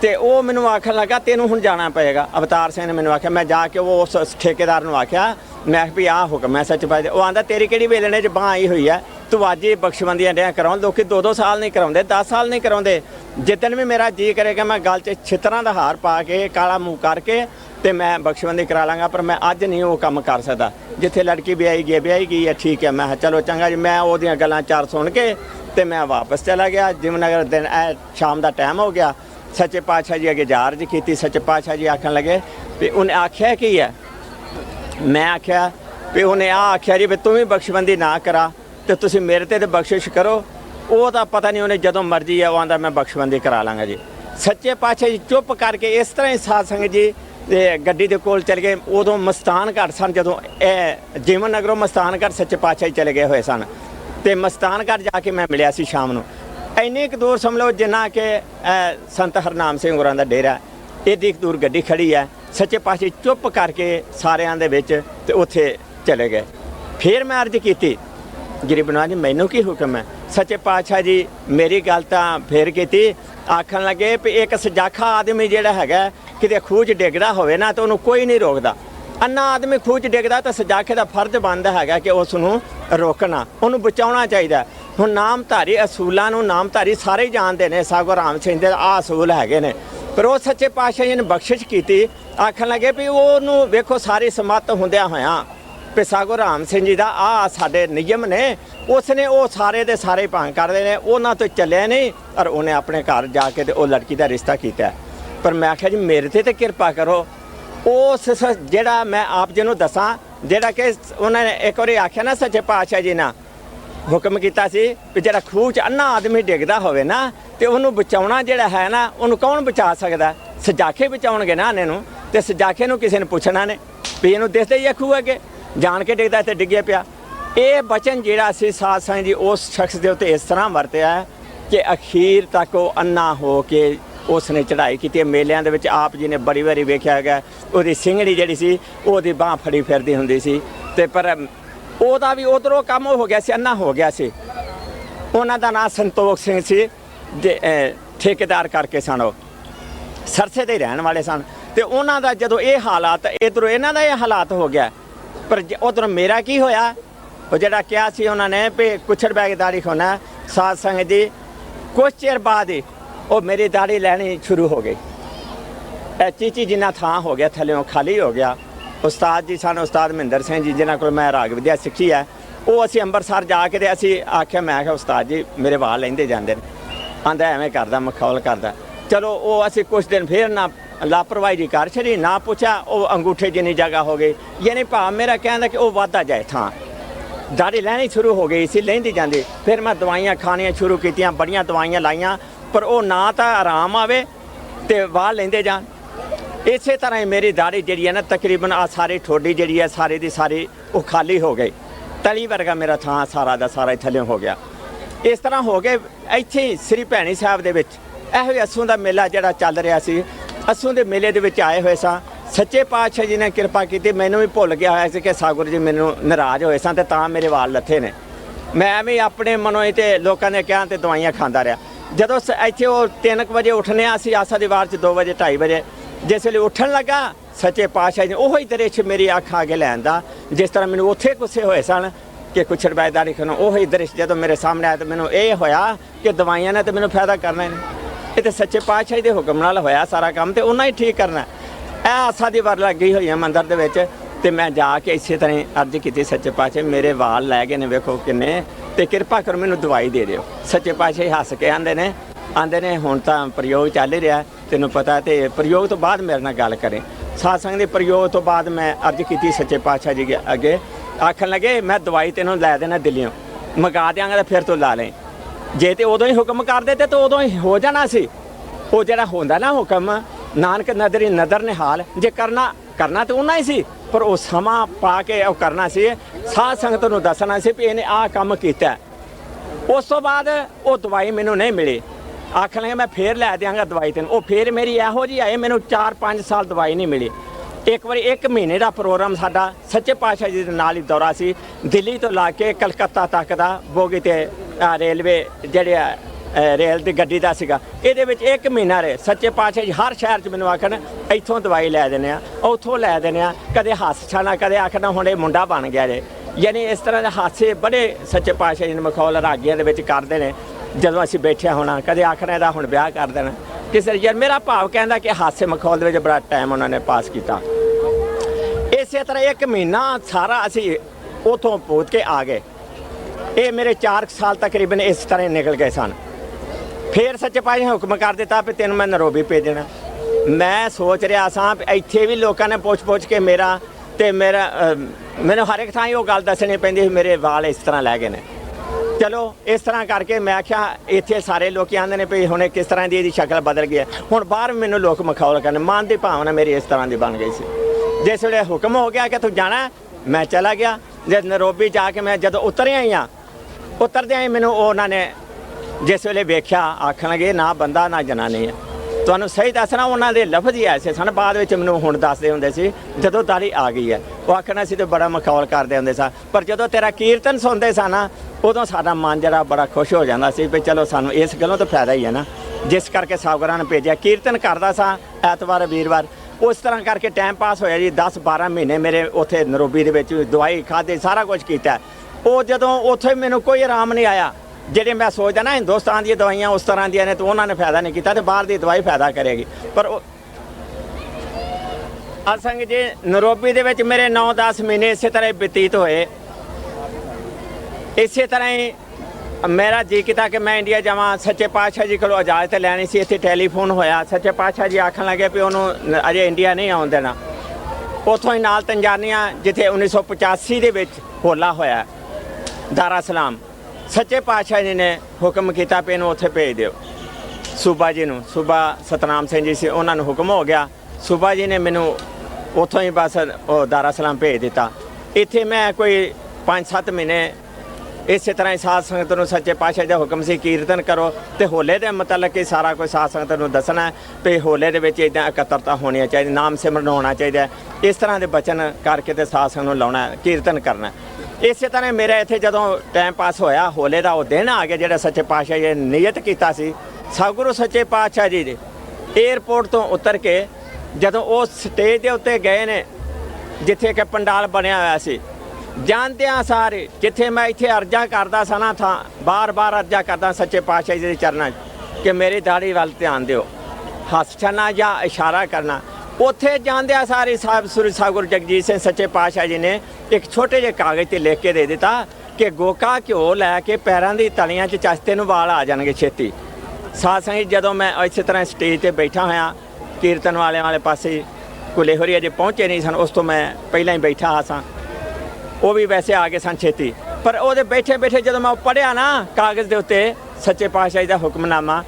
ਤੇ ਉਹ ਮੈਨੂੰ ਆਖਣ ਲੱਗਾ, ਤੈਨੂੰ ਹੁਣ ਜਾਣਾ ਪਏਗਾ। ਅਵਤਾਰ ਸਿੰਘ ਨੇ ਮੈਨੂੰ ਆਖਿਆ, ਮੈਂ ਜਾ ਕੇ ਉਹ ਉਸ ਠੇਕੇਦਾਰ ਨੂੰ ਆਖਿਆ ਮੈਂ ਕਿਹਾ ਵੀ ਆਹ ਹੁਕਮ ਹੈ ਸੱਚ ਪਾਈ ਉਹ ਆਂਦਾ, ਤੇਰੀ ਕਿਹੜੀ ਵੇਲਣੇ ਚ ਬਾਹ ਆਈ ਹੋਈ ਹੈ? ਤੂੰ ਅੱਜ ਹੀ ਬਖਸ਼ਬੰਦੀਆਂ ਡਿਆ ਕਰਾਉਣ, ਲੋਕੀ ਦੋ ਦੋ ਸਾਲ ਨਹੀਂ ਕਰਾਉਂਦੇ 10 ਸਾਲ ਨਹੀਂ ਕਰਾਉਂਦੇ। ਜਿੱਦਣ ਵੀ ਮੇਰਾ ਜੀ ਕਰੇਗਾ ਮੈਂ ਗਲ 'ਚ ਛਿੱਤਰਾਂ ਦਾ ਹਾਰ ਪਾ ਕੇ, ਕਾਲਾ ਮੂੰਹ ਕਰਕੇ ਤੇ ਮੈਂ ਬਖਸ਼ਬੰਦੀ ਕਰਾ ਲਾਂਗਾ, ਪਰ ਮੈਂ ਅੱਜ ਨਹੀਂ ਉਹ ਕੰਮ ਕਰ ਸਕਦਾ। ਜਿੱਥੇ ਲੜਕੀ ਵਿਆਹੀ ਗਈ ਵਿਆਹੀ ਗਈ ਹੈ, ਠੀਕ ਹੈ, ਮੈਂ ਕਿਹਾ ਚਲੋ ਚੰਗਾ ਜੀ, ਮੈਂ ਉਹਦੀਆਂ ਗੱਲਾਂ ਚਾਰ ਸੁਣ ਕੇ ਤੇ ਮੈਂ ਵਾਪਸ ਚਲਾ ਗਿਆ। ਜਿਮਨਗਰ ਦਿਨ ਇਹ ਸ਼ਾਮ ਦਾ ਟਾਈਮ ਹੋ ਗਿਆ। ਸੱਚੇ ਪਾਤਸ਼ਾਹ ਜੀ ਅੱਗੇ ਜਾਰਜ ਕੀਤੀ, ਸੱਚੇ ਪਾਤਸ਼ਾਹ ਜੀ ਆਖਣ ਲੱਗੇ ਵੀ ਉਹਨੇ ਆਖਿਆ ਕੀ ਹੈ? ਮੈਂ ਆਖਿਆ ਵੀ ਉਹਨੇ ਆ ਆਖਿਆ ਜੀ ਵੀ ਤੂੰ ਵੀ ਬਖਸ਼ਬੰਦੀ ਨਾ ਕਰਾ ਤੇ ਤੁਸੀਂ ਮੇਰੇ ਤੇ ਤੇ ਬਖਸ਼ਿਸ਼ ਕਰੋ। ਉਹ ਤਾਂ ਪਤਾ ਨਹੀਂ ਉਹਨੇ ਜਦੋਂ ਮਰਜ਼ੀ ਆ, ਉਹ ਆਂਦਾ ਮੈਂ ਬਖਸ਼ਬੰਦੀ ਕਰਾ ਲਾਂਗਾ ਜੀ। ਸੱਚੇ ਪਾਤਸ਼ਾਹ ਜੀ ਚੁੱਪ ਕਰਕੇ ਇਸ ਤਰ੍ਹਾਂ ਹੀ ਸਾਧ ਸੰਗਤ ਜੀ ਤੇ ਗੱਡੀ ਦੇ ਕੋਲ ਚਲੇ ਗਏ। ਉਦੋਂ ਮਸਤਾਨ ਘਾਟ ਸਨ, ਜਦੋਂ ਇਹ ਜੀਵਨ ਨਗਰੋਂ ਮਸਤਾਨ ਘਾਟ ਸੱਚੇ ਪਾਤਸ਼ਾਹ ਜੀ ਚਲੇ ਗਏ ਹੋਏ ਸਨ। ਤੇ ਮਸਤਾਨ ਘਾਟ ਜਾ ਕੇ ਮੈਂ ਮਿਲਿਆ ਸੀ ਸ਼ਾਮ ਨੂੰ। ਇੰਨੀ ਕੁ ਦੂਰ ਸਮਝ ਲਓ ਜਿੰਨਾ ਕਿ ਸੰਤ ਹਰਨਾਮ ਸਿੰਘ ਹੋਰਾਂ ਦਾ ਡੇਰਾ। ਇਹਦੀ ਇੱਕ ਦੂਰ ਗੱਡੀ ਖੜੀ ਹੈ। ਸੱਚੇ ਪਾਤਸ਼ਾਹ ਚੁੱਪ ਕਰਕੇ ਸਾਰਿਆਂ ਦੇ ਵਿੱਚ ਤੇ ਉੱਥੇ ਚਲੇ ਗਏ। ਫਿਰ ਮੈਂ ਅਰਜ਼ ਕੀਤੀ ਗਰੀਬ ਨਵਾਜ ਜੀ, ਮੈਨੂੰ ਕੀ ਹੁਕਮ ਹੈ? ਸੱਚੇ ਪਾਤਸ਼ਾਹ ਜੀ, ਮੇਰੀ ਗੱਲ ਤਾਂ ਫੇਰ ਕੀਤੀ। ਆਖਣ ਲੱਗੇ ਵੀ ਇੱਕ ਸਜਾਖਾ ਆਦਮੀ ਜਿਹੜਾ ਹੈਗਾ, ਕਿਤੇ ਖੂਹ 'ਚ ਡਿੱਗਦਾ ਹੋਵੇ ਨਾ, ਤਾਂ ਉਹਨੂੰ ਕੋਈ ਨਹੀਂ ਰੋਕਦਾ। ਅੰਨਾ ਆਦਮੀ ਖੂਹ 'ਚ ਡਿੱਗਦਾ ਤਾਂ ਸਜਾਖੇ ਦਾ ਫਰਜ਼ ਬਣਦਾ ਹੈਗਾ ਕਿ ਉਸ ਨੂੰ ਰੋਕਣਾ, ਉਹਨੂੰ ਬਚਾਉਣਾ ਚਾਹੀਦਾ। ਹੁਣ ਨਾਮਧਾਰੀ ਅਸੂਲਾਂ ਨੂੰ ਨਾਮਧਾਰੀ ਸਾਰੇ ਹੀ ਜਾਣਦੇ ਨੇ ਸਾਗੋ ਰਾਮ ਸਿੰਘ ਦੇ ਆ ਅਸੂਲ ਹੈਗੇ ਨੇ। ਪਰ ਉਹ ਸੱਚੇ ਪਾਤਸ਼ਾਹ ਜੀ ਨੇ ਬਖਸ਼ਿਸ਼ ਕੀਤੀ, ਆਖਣ ਲੱਗੇ ਵੀ ਉਹਨੂੰ ਵੇਖੋ ਸਾਰੀ ਸਮੱਤ ਹੁੰਦਿਆਂ ਹੋਇਆਂ ਪਿਸਾਗੋ ਰਾਮ ਸਿੰਘ ਜੀ ਦਾ ਆ ਸਾਡੇ ਨਿਯਮ ਨੇ ਉਸ ਨੇ ਉਹ ਸਾਰੇ ਦੇ ਸਾਰੇ ਭੰਗ ਕਰਦੇ ਨੇ, ਉਹਨਾਂ ਤੋਂ ਚੱਲਿਆ ਨਹੀਂ ਔਰ ਉਹਨੇ ਆਪਣੇ ਘਰ ਜਾ ਕੇ ਤੇ ਉਹ ਲੜਕੀ ਦਾ ਰਿਸ਼ਤਾ ਕੀਤਾ। ਪਰ ਮੈਂ ਆਖਿਆ ਜੀ, ਮੇਰੇ ਤੇ ਤੇ ਕਿਰਪਾ ਕਰੋ। ਉਸ ਜਿਹੜਾ ਮੈਂ ਆਪ ਜੀ ਨੂੰ ਦੱਸਾਂ, ਜਿਹੜਾ ਕਿ ਉਹਨਾਂ ਨੇ ਇੱਕ ਵਾਰੀ ਆਖਿਆ ਨਾ ਸੱਚੇ ਪਾਤਸ਼ਾਹ ਜੀ ਨਾਲ ਹੁਕਮ ਕੀਤਾ ਸੀ ਵੀ ਜਿਹੜਾ ਖੂਹ 'ਚ ਅੰਨਾ ਆਦਮੀ ਡਿੱਗਦਾ ਹੋਵੇ ਨਾ, ਤੇ ਉਹਨੂੰ ਬਚਾਉਣਾ ਜਿਹੜਾ ਹੈ ਨਾ, ਉਹਨੂੰ ਕੌਣ ਬਚਾ ਸਕਦਾ? ਸਜਾਖੇ ਬਚਾਉਣਗੇ ਨਾ ਇਹਨੇ ਨੂੰ, ਤੇ ਸਜਾਖੇ ਨੂੰ ਕਿਸੇ ਨੇ ਪੁੱਛਣਾ ਨੇ ਵੀ ਇਹਨੂੰ ਦਿਸਦਾ ਹੀ ਆ ਖੂਹ ਅੱਗੇ? ਜਾਣ ਕੇ ਡਿੱਗਦਾ ਤੇ ਡਿੱਗਿਆ ਪਿਆ। ਇਹ ਬਚਨ ਜਿਹੜਾ ਸੀ ਸਾਧ ਸੰਗਤ ਜੀ, ਉਸ ਸ਼ਖਸ ਦੇ ਉੱਤੇ ਇਸ ਤਰ੍ਹਾਂ ਵਰਤਿਆ ਕਿ ਅਖੀਰ ਤੱਕ ਉਹ ਅੰਨਾ ਹੋ ਕੇ ਉਸ ਨੇ ਚੜ੍ਹਾਈ ਕੀਤੀ ਹੈ। ਮੇਲਿਆਂ ਦੇ ਵਿੱਚ ਆਪ ਜੀ ਨੇ ਬੜੀ ਵਾਰੀ ਵੇਖਿਆ ਹੈਗਾ, ਉਹਦੀ ਸਿੰਘਣੀ ਜਿਹੜੀ ਸੀ, ਉਹਦੀ ਬਾਹ ਫੜੀ ਫਿਰਦੀ ਹੁੰਦੀ ਸੀ। ਤੇ ਪਰ ਉਹਦਾ ਵੀ ਉਧਰੋਂ ਕੰਮ ਹੋ ਗਿਆ ਸੀ ਅੰਨਾ ਹੋ ਗਿਆ ਸੀ। ਉਹਨਾਂ ਦਾ ਨਾਮ ਸੰਤੋਖ ਸਿੰਘ ਸੀ ਜੇ, ਠੇਕੇਦਾਰ ਕਰਕੇ ਸਨ ਉਹ। ਸਰਸੇ ਦੇ ਰਹਿਣ ਵਾਲੇ ਸਨ। ਤੇ ਉਹਨਾਂ ਦਾ ਜਦੋਂ ਇਹ ਹਾਲਾਤ ਇਧਰੋਂ ਇਹਨਾਂ ਦਾ ਇਹ ਹਾਲਾਤ ਹੋ ਗਿਆ। ਪਰ ਉਧਰ ਮੇਰਾ ਕੀ ਹੋਇਆ? ਉਹ ਜਿਹੜਾ ਕਿਹਾ ਸੀ ਉਹਨਾਂ ਨੇ ਵੀ ਕੁਛੜ ਬੈਗ ਦਾੜੀ ਖੋਣਾ ਸਾਧ ਸੰਗਤ ਜੀ ਕੁਛ ਚਿਰ ਬਾਅਦ ਹੀ ਉਹ ਮੇਰੀ ਦਾੜੀ ਲੈਣੀ ਸ਼ੁਰੂ ਹੋ ਗਈ। ਇਹ ਚੀਚੀ ਜਿੰਨਾ ਥਾਂ ਹੋ ਗਿਆ ਥੱਲੇੋਂ ਖਾਲੀ ਹੋ ਗਿਆ। ਉਸਤਾਦ ਜੀ ਸਨ, ਉਸਤਾਦ ਮਹਿੰਦਰ ਸਿੰਘ ਜੀ, ਜਿਨ੍ਹਾਂ ਕੋਲ ਮੈਂ ਰਾਗ ਵਿਦਿਆ ਸਿੱਖੀ ਹੈ। ਉਹ ਅਸੀਂ ਅੰਮ੍ਰਿਤਸਰ ਜਾ ਕੇ ਤੇ ਅਸੀਂ ਆਖਿਆ, ਮੈਂ ਕਿਹਾ, ਉਸਤਾਦ ਜੀ, ਮੇਰੇ ਵਾਲ ਲੈਂਦੇ ਜਾਂਦੇ ਨੇ। ਆਂਦਾ, ਐਵੇਂ ਕਰਦਾ, ਮਖੌਲ ਕਰਦਾ। ਚਲੋ, ਉਹ ਅਸੀਂ ਕੁਝ ਦਿਨ ਫੇਰ ਨਾ ਲਾਪਰਵਾਹੀ ਦੀ ਕਰ ਛੜੀ ਨਾ ਪੁੱਛਿਆ, ਉਹ ਅੰਗੂਠੇ ਜਿੰਨੀ ਜਗ੍ਹਾ ਹੋ ਗਈ। ਯਾਨੀ ਭਾਵ ਮੇਰਾ ਕਹਿੰਦਾ ਕਿ ਉਹ ਵਾਧਾ ਜਾਏ ਥਾਂ। ਦਾੜੀ ਲੈਣੀ ਸ਼ੁਰੂ ਹੋ ਗਈ, ਸੀ ਲੈਂਦੀ ਜਾਂਦੀ। ਫਿਰ ਮੈਂ ਦਵਾਈਆਂ ਖਾਣੀਆਂ ਸ਼ੁਰੂ ਕੀਤੀਆਂ, ਬੜੀਆਂ ਦਵਾਈਆਂ ਲਾਈਆਂ। ਪਰ ਉਹ ਨਾ ਤਾਂ ਆਰਾਮ ਆਵੇ ਤੇ ਵਾਹ ਲੈਂਦੇ ਜਾਣ। ਇਸੇ ਤਰ੍ਹਾਂ ਹੀ ਮੇਰੀ ਦਾੜੀ ਜਿਹੜੀ ਹੈ ਨਾ, ਤਕਰੀਬਨ ਆ ਸਾਰੀ ਠੋਡੀ ਜਿਹੜੀ ਹੈ, ਸਾਰੀ ਦੀ ਸਾਰੀ ਉਹ ਖਾਲੀ ਹੋ ਗਈ। ਤਲੀ ਵਰਗਾ ਮੇਰਾ ਥਾਂ ਸਾਰਾ ਦਾ ਸਾਰਾ ਹੀ ਥੱਲੇ ਹੋ ਗਿਆ। ਇਸ ਤਰ੍ਹਾਂ ਹੋ ਗਏ, ਇੱਥੇ ਹੀ ਸ੍ਰੀ ਭੈਣੀ ਸਾਹਿਬ ਦੇ ਵਿੱਚ ਇਹੋ ਹੀ ਅਸੂ ਦਾ ਮੇਲਾ ਜਿਹੜਾ ਚੱਲ ਰਿਹਾ ਸੀ। ਅਸੂ ਦੇ ਮੇਲੇ ਦੇ ਵਿੱਚ ਆਏ ਹੋਏ ਸਾਂ। ਸੱਚੇ ਪਾਤਸ਼ਾਹ ਜੀ ਨੇ ਕਿਰਪਾ ਕੀਤੀ, ਮੈਨੂੰ ਵੀ ਭੁੱਲ ਗਿਆ ਹੋਇਆ ਸੀ ਕਿ ਸਾਗੁਰ ਜੀ ਮੈਨੂੰ ਨਾਰਾਜ਼ ਹੋਏ ਸਨ ਤੇ ਤਾਂ ਮੇਰੇ ਵਾਲ ਲੱਥੇ ਨੇ। ਮੈਂ ਵੀ ਆਪਣੇ ਮਨੋਂ ਹੀ ਤੇ ਲੋਕਾਂ ਨੇ ਕਿਹਾ ਤੇ ਦਵਾਈਆਂ ਖਾਂਦਾ ਰਿਹਾ। ਜਦੋਂ ਸ- ਇੱਥੇ ਉਹ 3 ਵਜੇ ਉੱਠਨੇ ਆ, ਅਸੀਂ ਆਸਾ ਦੀਵਾਰ ਚ 2 ਵਜੇ 2:30 ਵਜੇ ਜਿਸ ਵੇਲੇ ਉੱਠਣ ਲੱਗਾ, ਸੱਚੇ ਪਾਤਸ਼ਾਹ ਜੀ ਉਹੀ ਦ੍ਰਿਸ਼ ਮੇਰੀ ਅੱਖ ਅੱਗੇ ਲੈਣ ਦਾ ਜਿਸ ਤਰ੍ਹਾਂ ਮੈਨੂੰ ਉੱਥੇ ਗੁੱਸੇ ਹੋਏ ਸਨ ਕਿ ਕੁਛ ਰਵਾਇਦਾਰੀ ਖਨੋ ਉਹੀ ਦ੍ਰਿਸ਼ ਜਦੋਂ ਮੇਰੇ ਸਾਹਮਣੇ ਆਇਆ ਤਾਂ ਮੈਨੂੰ ਇਹ ਹੋਇਆ ਕਿ ਦਵਾਈਆਂ ਨੇ ਤਾਂ ਮੈਨੂੰ ਫਾਇਦਾ ਕਰਨਾ ਨਹੀਂ। ਇਹ ਤੇ ਸੱਚੇ ਪਾਤਸ਼ਾਹ ਦੇ ਹੁਕਮ ਨਾਲ ਹੋਇਆ ਸਾਰਾ ਕੰਮ ਤੇ ਉਹਨਾਂ ਹੀ ਠੀਕ ਕਰਨਾ। ਇਹ ਆਸਾ ਦੀ ਵਾਰ ਲੱਗੀ ਹੋਈ ਹੈ ਮੰਦਰ ਦੇ ਵਿੱਚ ਤੇ ਮੈਂ ਜਾ ਕੇ ਇਸੇ ਤਰ੍ਹਾਂ ਹੀ ਅਰਜ਼ ਕੀਤੀ, ਸੱਚੇ ਪਾਤਸ਼ਾਹ ਮੇਰੇ ਵਾਲ ਲੈ ਗਏ ਨੇ, ਵੇਖੋ ਕਿੰਨੇ ਤੇ ਕਿਰਪਾ ਕਰੋ ਮੈਨੂੰ ਦਵਾਈ ਦੇ ਦਿਓ। ਸੱਚੇ ਪਾਤਸ਼ਾਹ ਹੱਸ ਕੇ ਆਂਦੇ ਨੇ ਆਂਦੇ ਨੇ, ਹੁਣ ਤਾਂ ਪ੍ਰਯੋਗ ਚੱਲ ਹੀ ਰਿਹਾ। ਤੈਨੂੰ ਪਤਾ ਤੇ ਪ੍ਰਯੋਗ ਤੋਂ ਬਾਅਦ ਮੇਰੇ ਨਾਲ ਗੱਲ ਕਰੇ। ਸਾਧ ਸੰਗਤ ਦੇ ਪ੍ਰਯੋਗ ਤੋਂ ਬਾਅਦ ਮੈਂ ਅਰਜ਼ ਕੀਤੀ ਸੱਚੇ ਪਾਤਸ਼ਾਹ ਜੀ ਅੱਗੇ- ਆਖਣ ਲੱਗੇ, ਮੈਂ ਦਵਾਈ ਤੈਨੂੰ ਲੈ ਦੇਣਾ ਦਿੱਲੀੋਂ ਮੰਗਾ ਦਿਆਂਗਾ ਤਾਂ ਫਿਰ ਤੂੰ ਲਾ ਲੈ। ਜੇ ਤੇ ਉਦੋਂ ਹੀ ਹੁਕਮ ਕਰਦੇ ਦਿੱਤੇ ਤਾਂ ਉਦੋਂ ਹੀ ਹੋ ਜਾਣਾ ਸੀ। ਉਹ ਜਿਹੜਾ ਹੁੰਦਾ ਨਾ ਹੁਕਮ, ਨਾਨਕ ਨਦਰੀ ਨਦਰ ਨਿਹਾਲ। ਜੇ ਕਰਨਾ ਕਰਨਾ ਤੇ ਉਹਨਾਂ ਹੀ ਸੀ, ਪਰ ਉਹ ਸਮਾਂ ਪਾ ਕੇ ਉਹ ਕਰਨਾ ਸੀ। ਸਾਧ ਸੰਗਤ ਨੂੰ ਦੱਸਣਾ ਸੀ ਵੀ ਇਹਨੇ ਆਹ ਕੰਮ ਕੀਤਾ। ਉਸ ਤੋਂ ਬਾਅਦ ਉਹ ਦਵਾਈ ਮੈਨੂੰ ਨਹੀਂ ਮਿਲੀ। ਆਖਣ ਲੱਗੇ ਮੈਂ ਫੇਰ ਲੈ ਦਿਆਂਗਾ ਦਵਾਈ ਤੈਨੂੰ। ਉਹ ਫੇਰ ਮੇਰੀ ਇਹੋ ਜੀ ਆਏ ਮੈਨੂੰ 4-5 ਸਾਲ ਦਵਾਈ ਨਹੀਂ ਮਿਲੀ। ਇੱਕ ਵਾਰੀ ਇੱਕ ਮਹੀਨੇ ਦਾ ਪ੍ਰੋਗਰਾਮ ਸਾਡਾ ਸੱਚੇ ਪਾਤਸ਼ਾਹ ਜੀ ਦੇ ਨਾਲ ਹੀ ਦੌਰਾ ਸੀ। ਦਿੱਲੀ ਤੋਂ ਲਾ ਕੇ ਕਲਕੱਤਾ ਤੱਕ ਦਾ ਬੋਗੀ ਤੇ ਰੇਲਵੇ ਜਿਹੜੇ ਆ, ਰੇਲ ਦੀ ਗੱਡੀ ਦਾ ਸੀਗਾ। ਇਹਦੇ ਵਿੱਚ ਇੱਕ ਮਹੀਨਾ ਰਹੇ। ਸੱਚੇ ਪਾਤਸ਼ਾਹ ਜੀ ਹਰ ਸ਼ਹਿਰ 'ਚ ਮੈਨੂੰ ਆਖਣ ਇੱਥੋਂ ਦਵਾਈ ਲੈ ਦਿੰਦੇ ਆ ਉੱਥੋਂ ਲੈ ਦਿੰਦੇ ਆ। ਕਦੇ ਹੱਸ ਛਾਣਾ ਕਦੇ ਆਖਣਾ ਹੁਣ ਇਹ ਮੁੰਡਾ ਬਣ ਗਿਆ ਜੇ। ਯਾਨੀ ਇਸ ਤਰ੍ਹਾਂ ਦੇ ਹਾਸੇ ਬੜੇ ਸੱਚੇ ਪਾਤਸ਼ਾਹ ਜੀ ਨੇ ਮਖੌਲ ਰਾਗੀਆਂ ਦੇ ਵਿੱਚ ਕਰਦੇ ਨੇ। ਜਦੋਂ ਅਸੀਂ ਬੈਠਿਆ ਹੋਣਾ, ਕਦੇ ਆਖਣਾ ਇਹਦਾ ਹੁਣ ਵਿਆਹ ਕਰ ਦੇਣਾ। ਕਿਸੇ ਯਾਰ ਮੇਰਾ ਭਾਵ ਕਹਿੰਦਾ ਕਿ ਹਾਸੇ ਮਖੌਲ ਦੇ ਵਿੱਚ ਬੜਾ ਟਾਈਮ ਉਹਨਾਂ ਨੇ ਪਾਸ ਕੀਤਾ। ਇਸੇ ਤਰ੍ਹਾਂ ਇੱਕ ਮਹੀਨਾ ਸਾਰਾ ਅਸੀਂ ਉਥੋਂ ਪਹੁੰਚ ਕੇ ਆ ਗਏ। ਇਹ ਮੇਰੇ 4 ਸਾਲ ਤਕਰੀਬਨ ਇਸ ਤਰ੍ਹਾਂ ਨਿਕਲ ਗਏ ਸਨ। ਫਿਰ ਸੱਚੇ ਪਾਤਸ਼ਾਹ ਨੇ ਹੁਕਮ ਕਰ ਦਿੱਤਾ ਵੀ ਤੈਨੂੰ ਮੈਂ ਨਰੋਬੀ ਭੇਜਣਾ ਮੈਂ ਸੋਚ ਰਿਹਾ ਸਾਂ ਵੀ ਇੱਥੇ ਵੀ ਲੋਕਾਂ ਨੇ ਪੁੱਛ-ਪੁੱਛ ਕੇ ਮੇਰਾ ਤੇ ਮੇਰਾ ਮੈਨੂੰ ਹਰ ਇੱਕ ਥਾਂ ਹੀ ਉਹ ਗੱਲ ਦੱਸਣੀ ਪੈਂਦੀ ਸੀ, ਮੇਰੇ ਵਾਲ ਇਸ ਤਰ੍ਹਾਂ ਲੈ ਗਏ ਨੇ। ਚਲੋ, ਇਸ ਤਰ੍ਹਾਂ ਕਰਕੇ ਮੈਂ ਆਖਿਆ, ਇੱਥੇ ਸਾਰੇ ਲੋਕੀ ਆਂਦੇ ਨੇ ਵੀ ਹੁਣ ਇਹ ਕਿਸ ਤਰ੍ਹਾਂ ਦੀ ਇਹਦੀ ਸ਼ਕਲ ਬਦਲ ਗਈ ਹੈ। ਹੁਣ ਬਾਹਰ ਮੈਨੂੰ ਲੋਕ ਮਖੌਲ ਕਰਨ, ਮਨ ਦੀ ਭਾਵਨਾ ਮੇਰੀ ਇਸ ਤਰ੍ਹਾਂ ਦੀ ਬਣ ਗਈ ਸੀ। ਜਿਸ ਵੇਲੇ ਹੁਕਮ ਹੋ ਗਿਆ ਕਿ ਤੂੰ ਜਾਣਾ, ਮੈਂ ਚਲਾ ਗਿਆ। ਜਦ ਨਰੋਬੀ ਜਾ ਕੇ ਮੈਂ ਜਦੋਂ ਉਤਰਿਆ ਹੀ ਆ ਉਤਰਦਿਆਂ ਹੀ ਮੈਨੂੰ ਉਹਨਾਂ ਨੇ ਜਿਸ ਵੇਲੇ ਵੇਖਿਆ, ਆਖਣ ਲੱਗੇ, ਨਾ ਬੰਦਾ, ਨਾ ਜਨਾਨੀ ਹੈ। ਤੁਹਾਨੂੰ ਸਹੀ ਦੱਸਣਾ, ਉਹਨਾਂ ਦੇ ਲਫ਼ਜ਼ ਹੀ ਐਸੇ ਸਨ, ਬਾਅਦ ਵਿੱਚ ਮੈਨੂੰ ਹੁਣ ਦੱਸਦੇ ਹੁੰਦੇ ਸੀ, ਜਦੋਂ ਦਾੜੀ ਆ ਗਈ ਹੈ। ਉਹ ਆਖਣਾ ਸੀ, ਤੇ ਬੜਾ ਮਖੌਲ ਕਰਦੇ ਹੁੰਦੇ ਸਾਂ, ਪਰ ਜਦੋਂ ਤੇਰਾ ਕੀਰਤਨ ਸੁਣਦੇ ਸਾਂ ਨਾ, ਉਦੋਂ ਸਾਡਾ ਮਨ ਜਿਹੜਾ ਬੜਾ ਖੁਸ਼ ਹੋ ਜਾਂਦਾ ਸੀ ਵੀ ਚਲੋ ਸਾਨੂੰ ਇਸ ਗੱਲੋਂ ਤਾਂ ਫਾਇਦਾ ਹੀ ਹੈ ਨਾ। ਜਿਸ ਕਰਕੇ ਸਾਗਰਾਂ ਨੇ ਭੇਜਿਆ, ਕੀਰਤਨ ਕਰਦਾ ਸਾਂ ਐਤਵਾਰ, ਵੀਰਵਾਰ। ਉਸ ਤਰ੍ਹਾਂ ਕਰਕੇ ਟਾਈਮ ਪਾਸ ਹੋਇਆ ਜੀ 10 12 ਮਹੀਨੇ ਮੇਰੇ ਉੱਥੇ ਨਰੋਬੀ ਦੇ ਵਿੱਚ ਦਵਾਈ, ਖਾਦੇ, ਸਾਰਾ ਕੁਝ ਕੀਤਾ। ਉਹ ਜਦੋਂ ਉੱਥੇ ਮੈਨੂੰ ਕੋਈ ਆਰਾਮ ਨਹੀਂ ਆਇਆ ਜਿਹੜੇ ਮੈਂ ਸੋਚਦਾ ਨਾ ਹਿੰਦੁਸਤਾਨ ਦੀਆਂ ਦਵਾਈਆਂ ਉਸ ਤਰ੍ਹਾਂ ਦੀਆਂ ਨੇ ਤੇ ਉਹਨਾਂ ਨੇ ਫਾਇਦਾ ਨਹੀਂ ਕੀਤਾ ਤੇ ਬਾਹਰ ਦੀ ਦਵਾਈ ਫਾਇਦਾ ਕਰੇਗੀ। ਪਰ ਉਹ ਅਸੰਗ ਜੀ, ਨਰੋਬੀ ਦੇ ਵਿੱਚ ਮੇਰੇ 9-10 ਮਹੀਨੇ ਇਸੇ ਤਰ੍ਹਾਂ ਹੀ ਬਤੀਤ ਹੋਏ। ਇਸੇ ਤਰ੍ਹਾਂ ਹੀ ਮੇਰਾ ਜੀ ਕੀਤਾ ਕਿ ਮੈਂ ਇੰਡੀਆ ਜਾਵਾਂ। ਸੱਚੇ ਪਾਤਸ਼ਾਹ ਜੀ ਕੋਲੋਂ ਇਜਾਜ਼ਤ ਲੈਣੀ ਸੀ। ਇੱਥੇ ਟੈਲੀਫੋਨ ਹੋਇਆ। ਸੱਚੇ ਪਾਤਸ਼ਾਹ ਜੀ ਆਖਣ ਲੱਗੇ ਵੀ ਉਹਨੂੰ ਅਜੇ ਇੰਡੀਆ ਨਹੀਂ ਆਉਣ ਦੇਣਾ। ਉਥੋਂ ਹੀ ਨਾਲ ਤੰਜਾਨੀਆ, ਜਿੱਥੇ 1985 ਦੇ ਵਿੱਚ ਹੋਲਾ ਹੋਇਆ। ਦਾਰਾ ਸਲਾਮ। ਸੱਚੇ ਪਾਤਸ਼ਾਹ ਜੀ ਨੇ ਹੁਕਮ ਕੀਤਾ ਵੀ ਇਹਨੂੰ ਉੱਥੇ ਭੇਜ ਦਿਓ। ਸੂਬਾ ਜੀ ਨੂੰ, ਸੂਬਾ ਸਤਨਾਮ ਸਿੰਘ ਜੀ ਸੀ, ਉਹਨਾਂ ਨੂੰ ਹੁਕਮ ਹੋ ਗਿਆ। ਸੂਬਾ ਜੀ ਨੇ ਮੈਨੂੰ ਉੱਥੋਂ ਹੀ ਬਸ ਉਹ ਦਾਰਾ ਸਲਾਮ ਭੇਜ ਦਿੱਤਾ। ਇੱਥੇ ਮੈਂ ਕੋਈ 5-7 ਮਹੀਨੇ ਇਸੇ ਤਰ੍ਹਾਂ ਹੀ ਸਾਧ ਸੰਗਤ ਨੂੰ ਸੱਚੇ ਪਾਤਸ਼ਾਹ ਦਾ ਹੁਕਮ ਸੀ, ਕੀਰਤਨ ਕਰੋ ਤੇ ਹੋਲੇ ਦੇ ਮੁਤਲਕ ਹੀ ਸਾਰਾ ਕੁਝ ਸਾਧ ਸੰਗਤ ਨੂੰ ਦੱਸਣਾ ਹੈ ਵੀ ਹੋਲੇ ਦੇ ਵਿੱਚ ਇਦਾਂ ਇਕੱਤਰਤਾ ਹੋਣੀ ਚਾਹੀਦੀ, ਨਾਮ ਸਿਮਰਨ ਹੋਣਾ ਚਾਹੀਦਾ ਇਸ ਤਰ੍ਹਾਂ ਦੇ ਬਚਨ ਕਰਕੇ ਤੇ ਸਾਧ ਸੰਗਤ ਨੂੰ ਲਾਉਣਾ ਕੀਰਤਨ ਕਰਨਾ ਇਸੇ ਤਰ੍ਹਾਂ ਮੇਰਾ ਇੱਥੇ ਜਦੋਂ ਟਾਈਮ ਪਾਸ ਹੋਇਆ, ਹੋਲੇ ਦਾ ਉਹ ਦਿਨ ਆ ਗਿਆ ਜਿਹੜਾ ਸੱਚੇ ਪਾਤਸ਼ਾਹ ਜੀ ਨੇ ਨਿਯਤ ਕੀਤਾ ਸੀ। ਸਤਿਗੁਰੂ ਸੱਚੇ ਪਾਤਸ਼ਾਹ ਜੀ ਦੇ 에ਅਰਪੋਰਟ ਤੋਂ ਉਤਰ ਕੇ ਜਦੋਂ ਉਹ ਸਟੇਜ ਦੇ ਉੱਤੇ ਗਏ ਨੇ, ਜਿੱਥੇ ਕਿ ਪੰਡਾਲ ਬਣਿਆ ਹੋਇਆ ਸੀ। ਜਾਣਦਿਆਂ ਸਾਰੇ, ਜਿੱਥੇ ਮੈਂ ਇੱਥੇ ਅਰਜ਼ਾ ਕਰਦਾ ਸਾਂ ਥਾਂ, ਬਾਰ-ਬਾਰ ਅਰਜ਼ਾ ਕਰਦਾ ਸੱਚੇ ਪਾਤਸ਼ਾਹ ਜੀ ਦੇ ਚਰਨਾਂ 'ਚ ਕਿ ਮੇਰੀ ਦਾੜੀ ਵੱਲ ਧਿਆਨ ਦਿਓ। ਹੱਸ ਛਣਾ ਜਾਂ ਇਸ਼ਾਰਾ ਕਰਨਾ ਉੱਥੇ ਜਾਂਦਿਆਂ ਸਾਰੇ ਸਾਹਿਬ ਸ੍ਰੀ ਸਾਗੁਰ ਜਗਜੀਤ ਸਿੰਘ ਸੱਚੇ ਪਾਤਸ਼ਾਹ ਜੀ ਨੇ ਇੱਕ ਛੋਟੇ ਜਿਹੇ ਕਾਗਜ਼ ਤੇ ਲਿਖ ਕੇ ਦੇ ਦਿੱਤਾ ਕਿ ਗੋਕਾ ਘਿਓ ਲੈ ਕੇ ਪੈਰਾਂ ਦੀ ਤਲੀਆਂ 'ਚ ਚਸਤੇ ਨੂੰ ਵਾਲ ਆ ਜਾਣਗੇ ਛੇਤੀ। ਸਾਧ ਸੰਗਤ ਜਦੋਂ ਮੈਂ ਇਸੇ ਤਰ੍ਹਾਂ ਸਟੇਜ ਤੇ ਬੈਠਾ ਹੋਇਆ, ਕੀਰਤਨ ਵਾਲਿਆਂ ਵਾਲੇ ਪਾਸੇ ਕੁਲੇ ਹੋਰੀ ਅਜੇ ਪਹੁੰਚੇ ਨਹੀਂ ਸਨ, ਉਸ ਤੋਂ ਮੈਂ ਪਹਿਲਾਂ ਹੀ ਬੈਠਾ ਹਾਂ ਸਾਂ। ਉਹ ਵੀ ਵੈਸੇ ਆ ਗਏ ਸਨ ਛੇਤੀ। ਪਰ ਉਹਦੇ ਬੈਠੇ ਬੈਠੇ ਜਦੋਂ ਮੈਂ ਪੜਿਆ ਨਾ ਕਾਗਜ਼ ਦੇ ਉੱਤੇ ਸੱਚੇ ਪਾਤਸ਼ਾਹ ਜੀ ਦਾ ਹੁਕਮਨਾਮਾ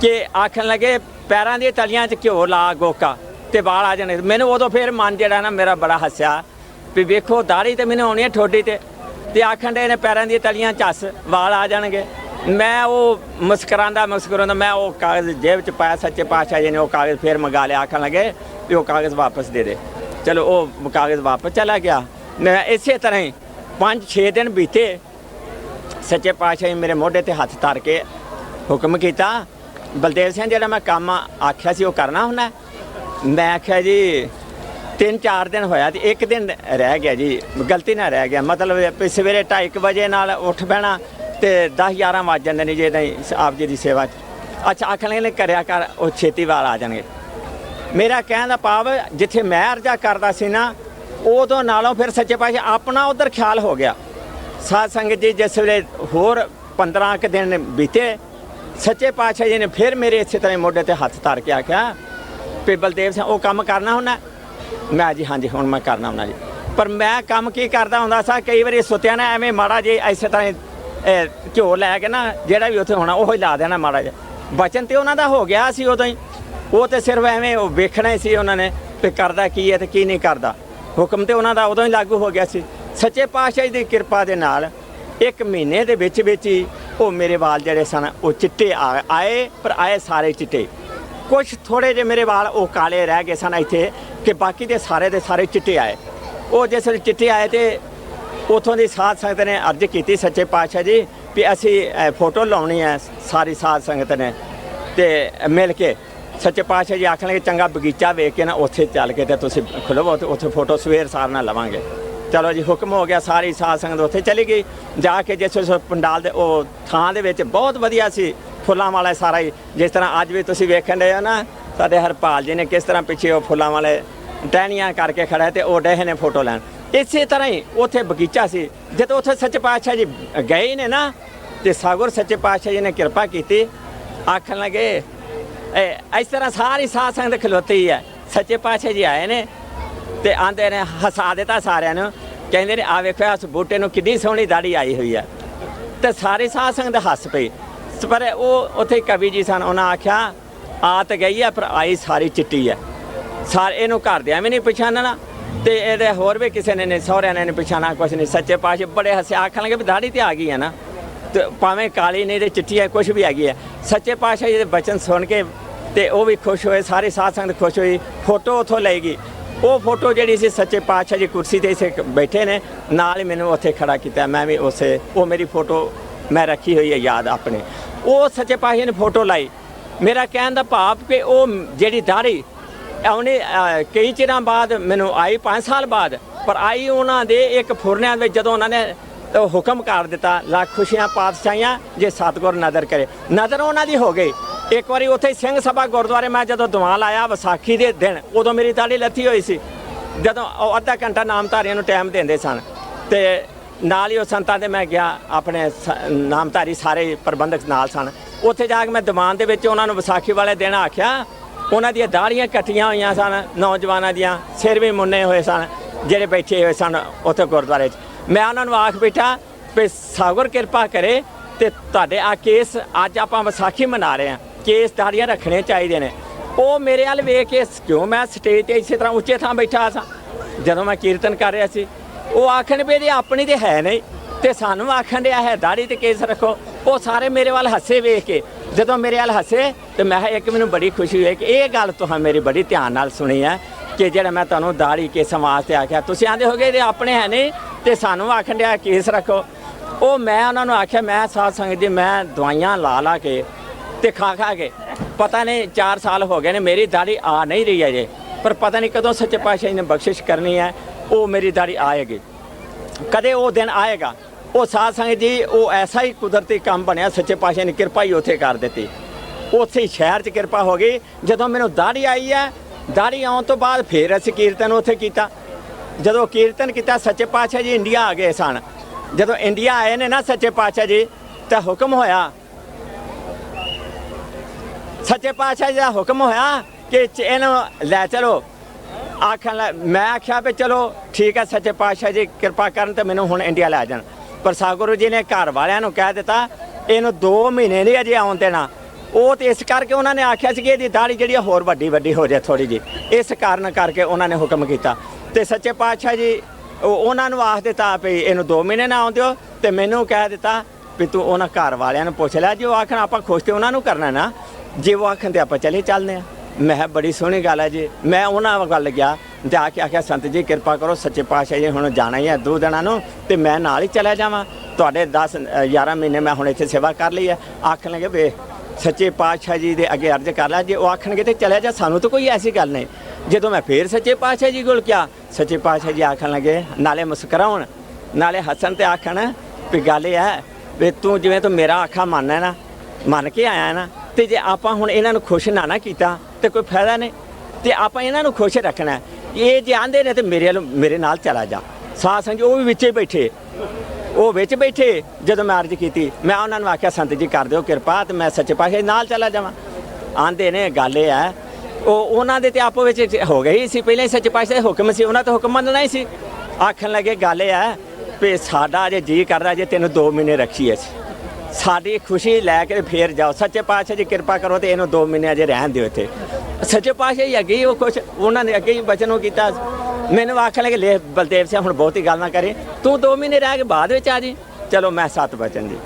ਕਿ ਆਖਣ ਲੱਗੇ, ਪੈਰਾਂ ਦੀਆਂ ਤਲੀਆਂ 'ਚ ਘਿਓ ਲਾ ਗੋਕਾ। ਤੇ ਵਾਲ ਆ ਜਾਣੇ। ਮੈਨੂੰ ਉਦੋਂ ਫਿਰ ਮਨ ਜਿਹੜਾ ਨਾ ਮੇਰਾ ਬੜਾ ਹੱਸਿਆ ਵੀ ਵੇਖੋ ਦਾੜੀ ਤੇ ਮੈਨੂੰ ਆਉਣੀ ਹੈ ਠੋਡੀ ਤੇ। ਤੇ ਆਖਣ ਦੇ ਨੇ ਪੈਰਾਂ ਦੀਆਂ ਤਲੀਆਂ ਝੱਸ, ਵਾਲ ਆ ਜਾਣਗੇ। ਮੈਂ ਉਹ ਮੁਸਕਰਾਂਦਾ ਮੁਸਕਰਾਂਦਾ ਮੈਂ ਉਹ ਕਾਗਜ਼ ਜੇਬ ਚ ਪਾਇਆ, ਸੱਚੇ ਪਾਤਸ਼ਾਹ ਜੀ ਨੇ ਉਹ ਕਾਗਜ਼ ਫੇਰ ਮੰਗਾ ਲਿਆ। ਆਖਣ ਲੱਗੇ ਵੀ ਉਹ ਕਾਗਜ਼ ਵਾਪਸ ਦੇ ਦੇ। ਚਲੋ, ਉਹ ਕਾਗਜ਼ ਵਾਪਸ ਚਲਾ ਗਿਆ। ਮੈਂ ਇਸੇ ਤਰ੍ਹਾਂ ਹੀ 5-6 ਦਿਨ ਬੀਤੇ, ਸੱਚੇ ਪਾਤਸ਼ਾਹ ਜੀ ਮੇਰੇ ਮੋਢੇ ਤੇ ਹੱਥ ਧਰ ਕੇ ਹੁਕਮ ਕੀਤਾ। ਬਲਦੇਵ ਸਿੰਘ ਜਿਹੜਾ ਮੈਂ ਕੰਮ ਆਖਿਆ ਸੀ, ਉਹ ਕਰਨਾ ਹੁੰਦਾ। ਮੈਂ ਆਖਿਆ ਜੀ, ਤਿੰਨ ਚਾਰ ਦਿਨ ਹੋਇਆ ਤੇ ਇੱਕ ਦਿਨ ਰਹਿ ਗਿਆ ਜੀ, ਗਲਤੀ ਨਾਲ ਰਹਿ ਗਿਆ। ਮਤਲਬ ਵੀ ਸਵੇਰੇ 2:30 ਵਜੇ ਨਾਲ ਉੱਠ ਬਹਿਣਾ ਤੇ 10 11 ਵੱਜ ਜਾਂਦੇ ਨੇ ਜੇ ਨਹੀਂ ਆਪ ਜੀ ਦੀ ਸੇਵਾ 'ਚ। ਅੱਛਾ, ਆਖਣ ਨੇ ਕਰਿਆ ਕਰ, ਉਹ ਛੇਤੀ ਵਾਲ ਆ ਜਾਣਗੇ। ਮੇਰਾ ਕਹਿਣ ਦਾ ਭਾਵ, ਜਿੱਥੇ ਮੈਂ ਅਰਜ਼ਾ ਕਰਦਾ ਸੀ ਨਾ, ਉਦੋਂ ਨਾਲੋਂ ਫਿਰ ਸੱਚੇ ਪਾਤਸ਼ਾਹ ਆਪਣਾ ਉਧਰ ਖਿਆਲ ਹੋ ਗਿਆ। ਸਾਧ ਸੰਗਤ ਜੀ, ਜਿਸ ਵੇਲੇ ਹੋਰ 15 ਕੁ ਦਿਨ ਬੀਤੇ, ਸੱਚੇ ਪਾਤਸ਼ਾਹ ਜੀ ਨੇ ਫਿਰ ਮੇਰੇ ਇਸੇ ਤਰ੍ਹਾਂ ਹੀ ਮੋਢੇ ਤੇ ਹੱਥ ਧਰ ਕੇ ਆਖਿਆ ਵੀ ਬਲਦੇਵ ਸਿੰਘ ਉਹ ਕੰਮ ਕਰਨਾ ਹੁੰਦਾ। ਮੈਂ ਜੀ ਹਾਂਜੀ ਹੁਣ ਮੈਂ ਕਰਨਾ ਹੁੰਦਾ ਜੀ। ਪਰ ਮੈਂ ਕੰਮ ਕੀ ਕਰਦਾ ਹੁੰਦਾ ਸਾਂ ਕਈ ਵਾਰੀ ਸੁੱਤਿਆ ਨਾ ਐਵੇਂ ਮਾੜਾ ਜੇ ਇਸੇ ਤਰ੍ਹਾਂ ਹੀ, ਇਹ, ਘਿਓ ਲੈ ਕੇ ਨਾ ਜਿਹੜਾ ਵੀ ਉੱਥੇ ਹੋਣਾ ਉਹ ਹੀ ਲਾ ਦੇਣਾ ਮਾੜਾ ਜਿਹਾ। ਬਚਨ ਤੇ ਉਹਨਾਂ ਦਾ ਹੋ ਗਿਆ ਸੀ ਉਦੋਂ ਹੀ। ਉਹ ਤੇ ਸਿਰਫ ਐਵੇਂ ਉਹ ਵੇਖਣਾ ਹੀ ਸੀ ਉਹਨਾਂ ਨੇ ਵੀ ਕਰਦਾ ਕੀ ਹੈ ਤੇ ਕੀ ਨਹੀਂ ਕਰਦਾ। ਹੁਕਮ ਤੇ ਉਹਨਾਂ ਦਾ ਉਦੋਂ ਹੀ ਲਾਗੂ ਹੋ ਗਿਆ ਸੀ। ਸੱਚੇ ਪਾਤਸ਼ਾਹ ਜੀ ਦੀ ਕਿਰਪਾ ਦੇ ਨਾਲ ਇੱਕ ਮਹੀਨੇ ਦੇ ਵਿੱਚ ਵਿੱਚ ਹੀ ਉਹ ਮੇਰੇ ਵਾਲ ਜਿਹੜੇ ਸਨ ਉਹ ਚਿੱਟੇ ਆ- ਆਏ ਪਰ ਆਏ ਸਾਰੇ ਚਿੱਟੇ। ਕੁਝ ਥੋੜੇ ਜਿਹੇ ਮੇਰੇ ਵਾਲ ਉਹ ਕਾਲੇ ਰਹਿ ਗਏ ਸਨ ਇੱਥੇ ਕਿ ਬਾਕੀ ਦੇ ਸਾਰੇ ਦੇ ਸਾਰੇ ਚਿੱਟੇ ਆਏ। ਉਹ ਜਿਸ ਵੇਲੇ ਚਿੱਟੇ ਆਏ ਤੇ ਉਥੋਂ ਦੀ ਸਾਧ ਸੰਗਤ ਨੇ ਅਰਜ਼ ਕੀਤੀ ਸੱਚੇ ਪਾਤਸ਼ਾਹ ਜੀ ਵੀ ਅਸੀਂ ਫੋਟੋ ਲਾਉਣੀ ਹੈ ਸਾਰੀ ਸਾਧ ਸੰਗਤ ਨੇ ਤੇ ਮਿਲ ਕੇ ਸੱਚੇ ਪਾਤਸ਼ਾਹ ਜੀ ਆਖਣਗੇ ਚੰਗਾ ਬਗੀਚਾ ਵੇਖ ਕੇ ਨਾ ਉੱਥੇ ਚੱਲ ਕੇ ਤੇ ਤੁਸੀਂ ਖੁੱਲਵੋ ਤੇ ਉੱਥੇ ਫੋਟੋ ਸਵੇਰ ਸਾਰ ਨਾਲ ਲਵਾਂਗੇ। ਚਲੋ ਜੀ, ਹੁਕਮ ਹੋ ਗਿਆ ਸਾਰੀ ਸਾਧ ਸੰਗਤ ਉੱਥੇ ਚਲੀ ਗਈ। ਜਾ ਕੇ ਜਿਸ ਪੰਡਾਲ ਦੇ ਉਹ ਥਾਂ ਦੇ ਵਿੱਚ ਬਹੁਤ ਵਧੀਆ ਸੀ ਫੁੱਲਾਂ ਵਾਲਾ ਸਾਰਾ ਹੀ। ਜਿਸ ਤਰ੍ਹਾਂ ਅੱਜ ਵੀ ਤੁਸੀਂ ਵੇਖਣ ਦੇ ਹੋ ਨਾ, ਸਾਡੇ ਹਰਪਾਲ ਜੀ ਨੇ ਕਿਸ ਤਰ੍ਹਾਂ ਪਿੱਛੇ ਉਹ ਫੁੱਲਾਂ ਵਾਲੇ ਟਹਿਣੀਆਂ ਕਰਕੇ ਖੜਾ ਹੈ ਤੇ ਉਹ ਡਹੇ ਨੇ ਫੋਟੋ ਲੈਣ। ਇਸੇ ਤਰ੍ਹਾਂ ਹੀ ਉੱਥੇ ਬਗੀਚਾ ਸੀ। ਜਦੋਂ ਉੱਥੇ ਸੱਚੇ ਪਾਤਸ਼ਾਹ ਜੀ ਗਏ ਨੇ ਨਾ, ਤੇ ਸਾਗਰ ਸੱਚੇ ਪਾਤਸ਼ਾਹ ਜੀ ਨੇ ਕਿਰਪਾ ਕੀਤੀ। ਆਖਣ ਲੱਗੇ, ਇਹ ਇਸ ਤਰ੍ਹਾਂ ਸਾਰੀ ਸਾਧ ਸੰਗਤ ਖਲੋਤੀ ਹੈ। ਸੱਚੇ ਪਾਤਸ਼ਾਹ ਜੀ ਆਏ ਨੇ ਤੇ ਆਂਦੇ ਨੇ, ਹਸਾ ਦਿੱਤਾ ਸਾਰਿਆਂ ਨੂੰ। ਕਹਿੰਦੇ ਨੇ ਆ ਵੇਖੋ, ਇਸ ਬੂਟੇ ਨੂੰ ਕਿੰਨੀ ਸੋਹਣੀ ਦਾੜੀ ਆਈ ਹੋਈ ਹੈ। ਤੇ ਸਾਰੇ ਸਾਧ ਸੰਗਤ ਹੱਸ ਪਈ। ਪਰ ਉਹ ਉੱਥੇ ਕਵੀ ਜੀ ਸਨ, ਉਹਨਾਂ ਆਖਿਆ, ਆ ਤਾਂ ਗਈ ਹੈ ਪਰ ਆਈ ਸਾਰੀ ਚਿੱਟੀ ਹੈ ਸਾਰ ਇਹਨੂੰ ਘਰਦਿਆਂ ਵੀ ਨਹੀਂ ਪਛਾਣਨਾ ਤੇ ਇਹਦੇ ਹੋਰ ਵੀ ਕਿਸੇ ਨੇ ਨਹੀਂ, ਸਹੁਰਿਆਂ ਨੇ ਨਹੀਂ ਪਛਾਣਾ ਕੁਛ ਨਹੀਂ। ਸੱਚੇ ਪਾਤਸ਼ਾਹ ਬੜੇ ਹੱਸੇ ਆਖਣ ਲੱਗੇ ਵੀ ਦਾੜੀ ਤੇ ਆ ਗਈ ਹੈ ਨਾ। ਤੇ ਭਾਵੇਂ ਕਾਲੀ ਨਹੀਂ ਤੇ ਚਿੱਟੀ ਹੈ ਕੁਛ ਵੀ ਆ। ਗਈ ਹੈ ਸੱਚੇ ਪਾਤਸ਼ਾਹ ਜੀ ਦੇ ਬਚਨ ਸੁਣ ਕੇ ਤੇ ਉਹ ਵੀ ਖੁਸ਼ ਹੋਏ, ਸਾਰੇ ਸਾਧ ਸੰਗਤ ਖੁਸ਼ ਹੋਈ। ਫੋਟੋ ਉਥੋਂ ਲਏਗੀ ਉਹ ਫੋਟੋ ਜਿਹੜੀ ਸੀ, ਸੱਚੇ ਪਾਤਸ਼ਾਹ ਜੀ ਕੁਰਸੀ ਤੇ ਇਸੇ ਬੈਠੇ ਨੇ, ਨਾਲ ਹੀ ਮੈਨੂੰ ਉੱਥੇ ਖੜਾ ਕੀਤਾ। ਮੈਂ ਵੀ ਉਸੇ, ਉਹ ਮੇਰੀ ਫੋਟੋ ਮੈਂ ਰੱਖੀ ਹੋਈ ਹੈ ਯਾਦ ਆਪਣੇ। ਉਹ ਸੱਚੇ ਪਾਤਸ਼ਾਹ ਨੇ ਫੋਟੋ ਲਾਈ। ਮੇਰਾ ਕਹਿਣ ਦਾ ਭਾਵ ਕਿ ਉਹ ਜਿਹੜੀ ਦਾੜੀ, ਉਹਨੇ ਕਈ ਚਿਰਾਂ ਬਾਅਦ ਮੈਨੂੰ ਆਈ 5 ਸਾਲ ਬਾਅਦ, ਪਰ ਆਈ ਉਹਨਾਂ ਦੇ ਇੱਕ ਫੁਰਨਿਆਂ ਵਿੱਚ ਜਦੋਂ ਉਹਨਾਂ ਨੇ ਹੁਕਮ ਕਰ ਦਿੱਤਾ, ਲੱਖ ਖੁਸ਼ੀਆਂ ਪਾਤਸ਼ਾਹੀਆਂ, ਜੇ ਸਤਿਗੁਰ ਨਜ਼ਰ ਕਰੇ। ਨਜ਼ਰ ਉਹਨਾਂ ਦੀ ਹੋ ਗਈ। ਇੱਕ ਵਾਰੀ ਉੱਥੇ ਸਿੰਘ ਸਭਾ ਗੁਰਦੁਆਰੇ ਮੈਂ ਜਦੋਂ ਦੁਆ ਲਾਇਆ ਵਿਸਾਖੀ ਦੇ ਦਿਨ, ਉਦੋਂ ਮੇਰੀ ਦਾੜੀ ਲੱਥੀ ਹੋਈ ਸੀ। ਜਦੋਂ ਉਹ ਅੱਧਾ ਘੰਟਾ ਨਾਮਧਾਰੀਆਂ ਨੂੰ ਟਾਈਮ ਦਿੰਦੇ ਸਨ। ਤੇ ਨਾਲ ਹੀ ਉਹ ਸੰਤਾਂ ਦੇ ਮੈਂ ਗਿਆ, ਆਪਣੇ ਸ- ਨਾਮਧਾਰੀ ਸਾਰੇ ਪ੍ਰਬੰਧਕ ਨਾਲ ਸਨ। ਉੱਥੇ ਜਾ ਕੇ ਮੈਂ ਦੀਵਾਨ ਦੇ ਵਿੱਚ ਉਹਨਾਂ ਨੂੰ ਵਿਸਾਖੀ ਵਾਲੇ ਦਿਨ ਆਖਿਆ, ਉਹਨਾਂ ਦੀਆਂ ਦਾੜੀਆਂ ਕੱਟੀਆਂ ਹੋਈਆਂ ਸਨ, ਨੌਜਵਾਨਾਂ ਦੀਆਂ, ਸਿਰ ਵੀ ਮੁੰਨੇ ਹੋਏ ਸਨ, ਜਿਹੜੇ ਬੈਠੇ ਹੋਏ ਸਨ ਉੱਥੇ ਗੁਰਦੁਆਰੇ 'ਚ। ਮੈਂ ਉਹਨਾਂ ਨੂੰ ਆਖ ਬੈਠਾ ਵੀ ਸਾਗਰ ਕਿਰਪਾ ਕਰੇ ਤੇ ਤੁਹਾਡੇ ਆ ਕੇਸ ਅੱਜ ਆਪਾਂ ਵਿਸਾਖੀ ਮਨਾ ਰਹੇ ਹਾਂ। ਕੇਸ ਦਾੜੀਆਂ ਰੱਖਣੇ ਚਾਹੀਦੇ ਨੇ। ਉਹ ਮੇਰੇ ਵੱਲ ਵੇਖ ਕੇ ਕਿਉਂ ਮੈਂ ਸਟੇਜ ਤੇ ਇਸੇ ਤਰ੍ਹਾਂ ਉੱਚੇ ਥਾਂ ਬੈਠਾ ਸਾਂ। ਜਦੋਂ ਮੈਂ ਕੀਰਤਨ ਕਰ ਰਿਹਾ ਸੀ ਉਹ ਆਖਣ ਵੀ ਇਹਦੀ ਆਪਣੀ ਤੇ ਹੈ ਨਹੀਂ ਤੇ ਸਾਨੂੰ ਆਖਣ ਡਿਆ ਹੈ, ਦਾੜੀ ਤੇ ਕੇਸ ਰੱਖੋ। ਉਹ ਸਾਰੇ ਮੇਰੇ ਵੱਲ ਹੱਸੇ ਵੇਖ ਕੇ। ਜਦੋਂ ਮੇਰੇ ਵੱਲ ਹੱਸੇ ਤੇ ਮੈਂ ਕਿਹਾ, ਇੱਕ ਮੈਨੂੰ ਬੜੀ ਖੁਸ਼ੀ ਹੋਈ ਕਿ ਇਹ ਗੱਲ ਤੁਹਾਂ ਮੇਰੀ ਬੜੀ ਧਿਆਨ ਨਾਲ ਸੁਣੀ ਹੈ ਕਿ ਜਿਹੜਾ ਮੈਂ ਤੁਹਾਨੂੰ ਦਾੜੀ ਕੇ ਸਮਾਜ ਤੇ ਆਖਿਆ। ਤੁਸੀਂ ਆਂਦੇ ਹੋਗੇ ਇਹਦੇ ਆਪਣੇ ਹੈ ਨਹੀਂ ਤੇ ਸਾਨੂੰ ਆਖਣ ਡਿਆ, ਕੇਸ ਰੱਖੋ। ਉਹ ਮੈਂ ਉਹਨਾਂ ਨੂੰ ਆਖਿਆ, ਮੈਂ ਸਾਧ ਸੰਗਤ ਜੀ ਮੈਂ ਦਵਾਈਆਂ ਲਾ ਲਾ ਕੇ ਤੇ ਖਾ ਖਾ ਕੇ। ਪਤਾ ਨਹੀਂ 4 ਸਾਲ ਹੋ ਗਏ ਨੇ, ਮੇਰੀ ਦਾੜੀ ਆ ਨਹੀਂ ਰਹੀ ਹੈ ਜੇ ਪਰ ਪਤਾ ਨਹੀਂ ਕਦੋਂ ਸੱਚੇ ਪਾਤਸ਼ਾਹ ਨੇ ਬਖਸ਼ਿਸ਼ ਕਰਨੀ ਹੈ। ਉਹ ਮੇਰੀ ਦਾੜੀ ਆਏਗੀ। ਕਦੇ ਉਹ ਦਿਨ ਆਏਗਾ, ਉਹ ਸਾਧ ਸੰਗਤ ਜੀ, ਉਹ ਐਸਾ ਹੀ ਕੁਦਰਤੀ ਕੰਮ ਬਣਿਆ, ਸੱਚੇ ਪਾਤਸ਼ਾਹ ਨੇ ਕਿਰਪਾ ਹੀ ਉੱਥੇ ਕਰ ਦਿੱਤੀ। ਉੱਥੇ ਹੀ ਸ਼ਹਿਰ 'ਚ ਕਿਰਪਾ ਹੋ ਗਈ। ਜਦੋਂ ਮੈਨੂੰ ਦਾੜੀ ਆਈ ਹੈ, ਦਾੜੀ ਆਉਣ ਤੋਂ ਬਾਅਦ ਫੇਰ ਅਸੀਂ ਕੀਰਤਨ ਉੱਥੇ ਕੀਤਾ। ਜਦੋਂ ਕੀਰਤਨ ਕੀਤਾ, ਸੱਚੇ ਪਾਤਸ਼ਾਹ ਜੀ ਇੰਡੀਆ ਆ ਗਏ ਸਨ। ਜਦੋਂ ਇੰਡੀਆ ਆਏ ਨੇ ਨਾ ਸੱਚੇ ਪਾਤਸ਼ਾਹ ਜੀ, ਤਾਂ ਹੁਕਮ ਹੋਇਆ। ਸੱਚੇ ਪਾਤਸ਼ਾਹ ਜੀ ਦਾ ਹੁਕਮ ਹੋਇਆ ਕਿ ਇਹਨੂੰ ਲੈ ਚਲੋ। ਆਖਣ ਲੱਗ- ਮੈਂ ਆਖਿਆ ਵੀ ਚਲੋ ਠੀਕ ਹੈ, ਸੱਚੇ ਪਾਤਸ਼ਾਹ ਜੀ, ਕਿਰਪਾ ਕਰਨ ਤੇ ਮੈਨੂੰ ਹੁਣ ਇੰਡੀਆ ਲੈ ਜਾਣ। ਪਰ ਸਾਗੁਰੂ ਜੀ ਨੇ ਘਰ ਵਾਲਿਆਂ ਨੂੰ ਕਹਿ ਦਿੱਤਾ, ਇਹਨੂੰ 2 ਮਹੀਨੇ ਨਹੀਂ ਅਜੇ ਆਉਣ ਦੇਣਾ। ਉਹ ਤੇ ਇਸ ਕਰਕੇ ਉਹਨਾਂ ਨੇ ਆਖਿਆ ਸੀ ਕਿ ਇਹਦੀ ਦਾੜੀ ਜਿਹੜੀ ਆ ਹੋਰ ਵੱਡੀ ਵੱਡੀ ਹੋ ਜਾਏ ਥੋੜੀ ਜੀ ਇਸ ਕਾਰਨ ਕਰਕੇ ਉਹਨਾਂ ਨੇ ਹੁਕਮ ਕੀਤਾ। ਤੇ ਸੱਚੇ ਪਾਤਸ਼ਾਹ ਜੀ ਉਹਨਾਂ ਨੂੰ ਆਖ ਦਿੱਤਾ ਵੀ ਇਹਨੂੰ 2 ਮਹੀਨੇ ਨਾ ਆਉਣ ਦਿਓ ਤੇ ਮੈਨੂੰ ਕਹਿ ਦਿੱਤਾ ਵੀ ਤੂੰ ਉਹਨਾਂ ਘਰ ਵਾਲਿਆਂ ਨੂੰ ਪੁੱਛ ਲੈ। ਜੇ ਉਹ ਆਖਣ ਆਪਾਂ ਖੁਸ਼ ਤੇ ਉਹਨਾਂ ਨੂੰ ਕਰਨਾ ਨਾ, ਜੇ ਉਹ ਆਖਣ ਤੇ ਆਪਾਂ ਚਲੇ ਚੱਲਦੇ ਆ ਮੈਂ ਕਿਹਾ, ਬੜੀ ਸੋਹਣੀ ਗੱਲ ਹੈ ਜੀ। ਮੈਂ ਉਹਨਾਂ ਗੱਲ ਗਿਆ ਤੇ ਆ ਕੇ ਆਖਿਆ, ਸੰਤ ਜੀ, ਕਿਰਪਾ ਕਰੋ, ਸੱਚੇ ਪਾਤਸ਼ਾਹ ਜੀ, ਹੁਣ ਜਾਣਾ ਹੀ ਹੈ ਦੋ ਦਿਨਾਂ ਨੂੰ, ਤੇ ਮੈਂ ਨਾਲ ਹੀ ਚਲਾ ਜਾਵਾਂ। ਤੁਹਾਡੇ 10 11 ਮਹੀਨੇ ਮੈਂ ਹੁਣ ਇੱਥੇ ਸੇਵਾ ਕਰ ਲਈ ਹੈ। ਆਖਣ ਲੱਗੇ, ਵੇ, ਸੱਚੇ ਪਾਤਸ਼ਾਹ ਜੀ ਦੇ ਅੱਗੇ ਅਰਜ਼ ਕਰ ਲੈ, ਜੇ ਉਹ ਆਖਣਗੇ ਤੇ ਚਲਿਆ ਜਾ, ਸਾਨੂੰ ਤਾਂ ਕੋਈ ਐਸੀ ਗੱਲ ਨਹੀਂ। ਜਦੋਂ ਮੈਂ ਫੇਰ ਸੱਚੇ ਪਾਤਸ਼ਾਹ ਜੀ ਕੋਲ ਕਿਹਾ ਸੱਚੇ ਪਾਤਸ਼ਾਹ ਜੀ ਆਖਣ ਲੱਗੇ, ਨਾਲੇ ਮੁਸਕਰਾਉਣ, ਨਾਲੇ ਹੱਸਣ ਤੇ ਆਖਣ ਵੀ ਗੱਲ ਇਹ ਹੈ, ਵੀ ਤੂੰ ਜਿਵੇਂ ਤੂੰ ਮੇਰਾ ਆਖਾ ਮੰਨਣਾ ਨਾ ਮੰਨ ਕੇ ਆਇਆ ਹੈ ਨਾ ਤੇ ਜੇ ਆਪਾਂ ਹੁਣ ਇਹਨਾਂ ਨੂੰ ਖੁਸ਼ ਨਾ ਨਾ ਕੀਤਾ, ਤੇ ਕੋਈ ਫਾਇਦਾ ਨਹੀਂ। ਤੇ ਆਪਾਂ ਇਹਨਾਂ ਨੂੰ ਖੁਸ਼ ਰੱਖਣਾ ਇਹ ਜੇ ਆਂਦੇ ਨੇ ਤੇ ਮੇਰੇ ਵੱਲ ਮੇਰੇ ਨਾਲ ਚਲਾ ਜਾ। ਸਾਧ ਸੰਗ ਉਹ ਵੀ ਵਿੱਚੇ ਬੈਠੇ। ਉਹ ਵਿੱਚ ਬੈਠੇ, ਜਦੋਂ ਮੈਂ ਅਰਜ਼ ਕੀਤੀ, ਮੈਂ ਉਹਨਾਂ ਨੂੰ ਆਖਿਆ, ਸੰਤ ਜੀ, ਕਰ ਦਿਓ ਕਿਰਪਾ ਤੇ ਮੈਂ ਸੱਚੇ ਪਾਤਸ਼ਾਹ ਨਾਲ ਚਲਾ ਜਾਵਾਂ। ਆਂਦੇ ਨੇ, ਗੱਲ ਇਹ ਹੈ, ਉਹ ਉਹਨਾਂ ਦੇ ਤੇ ਆਪੋ ਵਿੱਚ ਹੋ ਗਈ ਸੀ। ਪਹਿਲਾਂ ਹੀ ਸੱਚੇ ਪਾਤਸ਼ਾਹ ਦੇ ਹੁਕਮ ਸੀ, ਉਹਨਾਂ ਤੋਂ ਹੁਕਮ ਮੰਨਣਾ ਹੀ ਸੀ। ਆਖਣ ਲੱਗੇ, ਗੱਲ ਇਹ ਹੈ, ਵੀ ਸਾਡਾ ਜੇ ਜੀ ਕਰਦਾ ਜੇ ਤੈਨੂੰ 2 ਮਹੀਨੇ ਰੱਖੀਏ ਅਸੀਂ। ਸਾਡੀ ਖੁਸ਼ੀ ਲੈ ਕੇ ਫੇਰ ਜਾਓ। ਸੱਚੇ ਪਾਤਸ਼ਾਹ ਜੀ ਕਿਰਪਾ ਕਰੋ ਤੇ ਇਹਨੂੰ 2 ਮਹੀਨੇ ਅਜੇ ਰਹਿਣ ਦਿਓ ਇੱਥੇ। ਸੱਚੇ ਪਾਤਸ਼ਾਹ ਹੀ ਅੱਗੇ ਹੀ ਉਹ ਕੁਛ ਉਹਨਾਂ ਨੇ ਅੱਗੇ ਹੀ ਬਚਨ ਉਹ ਕੀਤਾ। ਮੈਨੂੰ ਆਖਣ ਲੱਗੇ, ਲੈ ਬਲਦੇਵ ਸਿੰਘ, ਹੁਣ ਬਹੁਤੀ ਗੱਲ ਨਾ ਕਰੇ। ਤੂੰ 2 ਮਹੀਨੇ ਰਹਿ ਕੇ ਬਾਅਦ ਵਿੱਚ ਆ ਜੀ। ਚਲੋ, ਮੈਂ ਸੱਤ ਬਚਨ ਦੀ।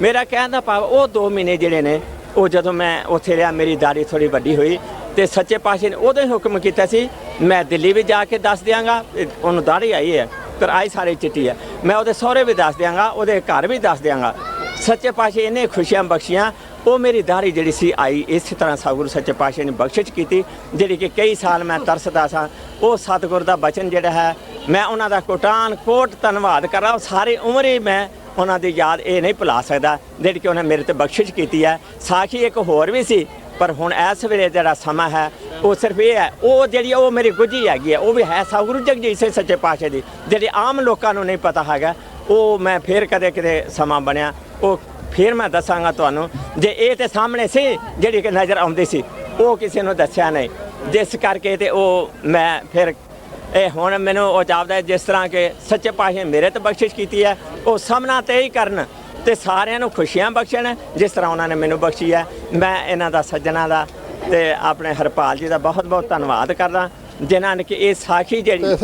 ਮੇਰਾ ਕਹਿਣ ਦਾ ਭਾਵ, ਉਹ 2 ਮਹੀਨੇ ਜਿਹੜੇ ਨੇ, ਉਹ ਜਦੋਂ ਮੈਂ ਉੱਥੇ ਰਿਹਾ, ਮੇਰੀ ਦਾੜੀ ਥੋੜੀ ਵੱਡੀ ਹੋਈ ਤੇ ਸੱਚੇ ਪਾਤਸ਼ਾਹ ਨੇ ਉਦੋਂ ਹੀ ਹੁਕਮ ਕੀਤਾ ਸੀ, ਮੈਂ ਦਿੱਲੀ ਵੀ ਜਾ ਕੇ ਦੱਸ ਦਿਆਂਗਾ। ਇਹ ਉਹਨੂੰ ਦਾੜੀ ਆਈ ਹੈ ਪਰ ਆਈ ਸਾਰੇ ਚਿੱਟੀ ਹੈ। ਮੈਂ ਉਹਦੇ ਸਹੁਰੇ ਵੀ ਦੱਸ ਦਿਆਂਗਾ, ਉਹਦੇ ਘਰ ਵੀ ਦੱਸ ਦਿਆਂਗਾ। ਸੱਚੇ ਪਾਤਸ਼ਾਹ ਇਹਨੇ ਖੁਸ਼ੀਆਂ ਬਖਸ਼ੀਆਂ ਉਹ ਮੇਰੀ ਦਾੜੀ ਜਿਹੜੀ ਸੀ ਆਈ, ਇਸੇ ਤਰ੍ਹਾਂ ਸਤਿਗੁਰੂ ਸੱਚੇ ਪਾਤਸ਼ਾਹ ਨੇ ਬਖਸ਼ਿਸ਼ ਕੀਤੀ, ਜਿਹੜੀ ਕਿ ਕਈ ਸਾਲ ਮੈਂ ਤਰਸਦਾ ਸਾਂ। ਉਹ ਸਤਿਗੁਰ ਦਾ ਬਚਨ ਜਿਹੜਾ ਹੈ, ਮੈਂ ਉਹਨਾਂ ਦਾ ਕੋਟਾਨ ਕੋਟ ਧੰਨਵਾਦ ਕਰਾਂ ਉਹ ਸਾਰੀ ਉਮਰ ਹੀ ਮੈਂ ਉਹਨਾਂ ਦੀ ਯਾਦ ਇਹ ਨਹੀਂ ਭੁਲਾ ਸਕਦਾ, ਜਿਹੜੀ ਕਿ ਉਹਨੇ ਮੇਰੇ ਤੇ ਬਖਸ਼ਿਸ਼ ਕੀਤੀ ਹੈ। ਸਾਖੀ ਇੱਕ ਹੋਰ ਵੀ ਸੀ, ਪਰ ਹੁਣ ਇਸ ਵੇਲੇ ਜਿਹੜਾ ਸਮਾਂ ਹੈ, ਉਹ ਸਿਰਫ ਇਹ ਹੈ, ਉਹ ਜਿਹੜੀ ਉਹ ਮੇਰੀ ਗੁੱਝੀ ਹੈਗੀ ਹੈ, ਉਹ ਵੀ ਹੈ ਸਤਿਗੁਰੂ ਜਗਜੀਤ ਸਿੰਘ ਸੱਚੇ ਪਾਤਸ਼ਾਹ ਦੀ, ਜਿਹੜੀ ਆਮ ਲੋਕਾਂ ਨੂੰ ਨਹੀਂ ਪਤਾ ਹੈਗਾ। ਉਹ ਮੈਂ ਫੇਰ ਕਦੇ ਕਿਤੇ ਸਮਾਂ ਬਣਿਆ। ਉਹ ਫੇਰ ਮੈਂ ਦੱਸਾਂਗਾ ਤੁਹਾਨੂੰ, ਜੇ ਇਹ ਤੇ ਸਾਹਮਣੇ ਸੀ, ਜਿਹੜੀ ਕਿ ਨਜ਼ਰ ਆਉਂਦੀ ਸੀ, ਉਹ ਕਿਸੇ ਨੂੰ ਦੱਸਿਆ ਨਹੀਂ। ਜਿਸ ਕਰਕੇ ਤੇ ਉਹ ਮੈਂ ਫਿਰ, ਇਹ ਹੁਣ ਮੈਨੂੰ ਉਹ ਜਾਪਦਾ ਜਿਸ ਤਰ੍ਹਾਂ ਕਿ ਸੱਚੇ ਪਾਤਸ਼ਾਹ ਮੇਰੇ ਤੇ ਬਖਸ਼ਿਸ਼ ਕੀਤੀ ਹੈ, ਉਹ ਸਾਹਮਣਾ ਤੇ ਹੀ ਕਰਨ ਤੇ ਸਾਰਿਆਂ ਨੂੰ ਖੁਸ਼ੀਆਂ ਬਖਸ਼ਣ, ਜਿਸ ਤਰ੍ਹਾਂ ਉਹਨਾਂ ਨੇ ਮੈਨੂੰ ਬਖਸ਼ੀ ਹੈ। ਮੈਂ ਇਹਨਾਂ ਦਾ ਸੱਜਣਾ ਦਾ ਤੇ ਆਪਣੇ ਹਰਪਾਲ ਜੀ ਦਾ ਬਹੁਤ ਬਹੁਤ ਧੰਨਵਾਦ ਕਰਦਾ, ਜਿਨ੍ਹਾਂ ਨੇ ਕਿ ਇਹ ਸਾਖੀ ਜਿਹੜੀ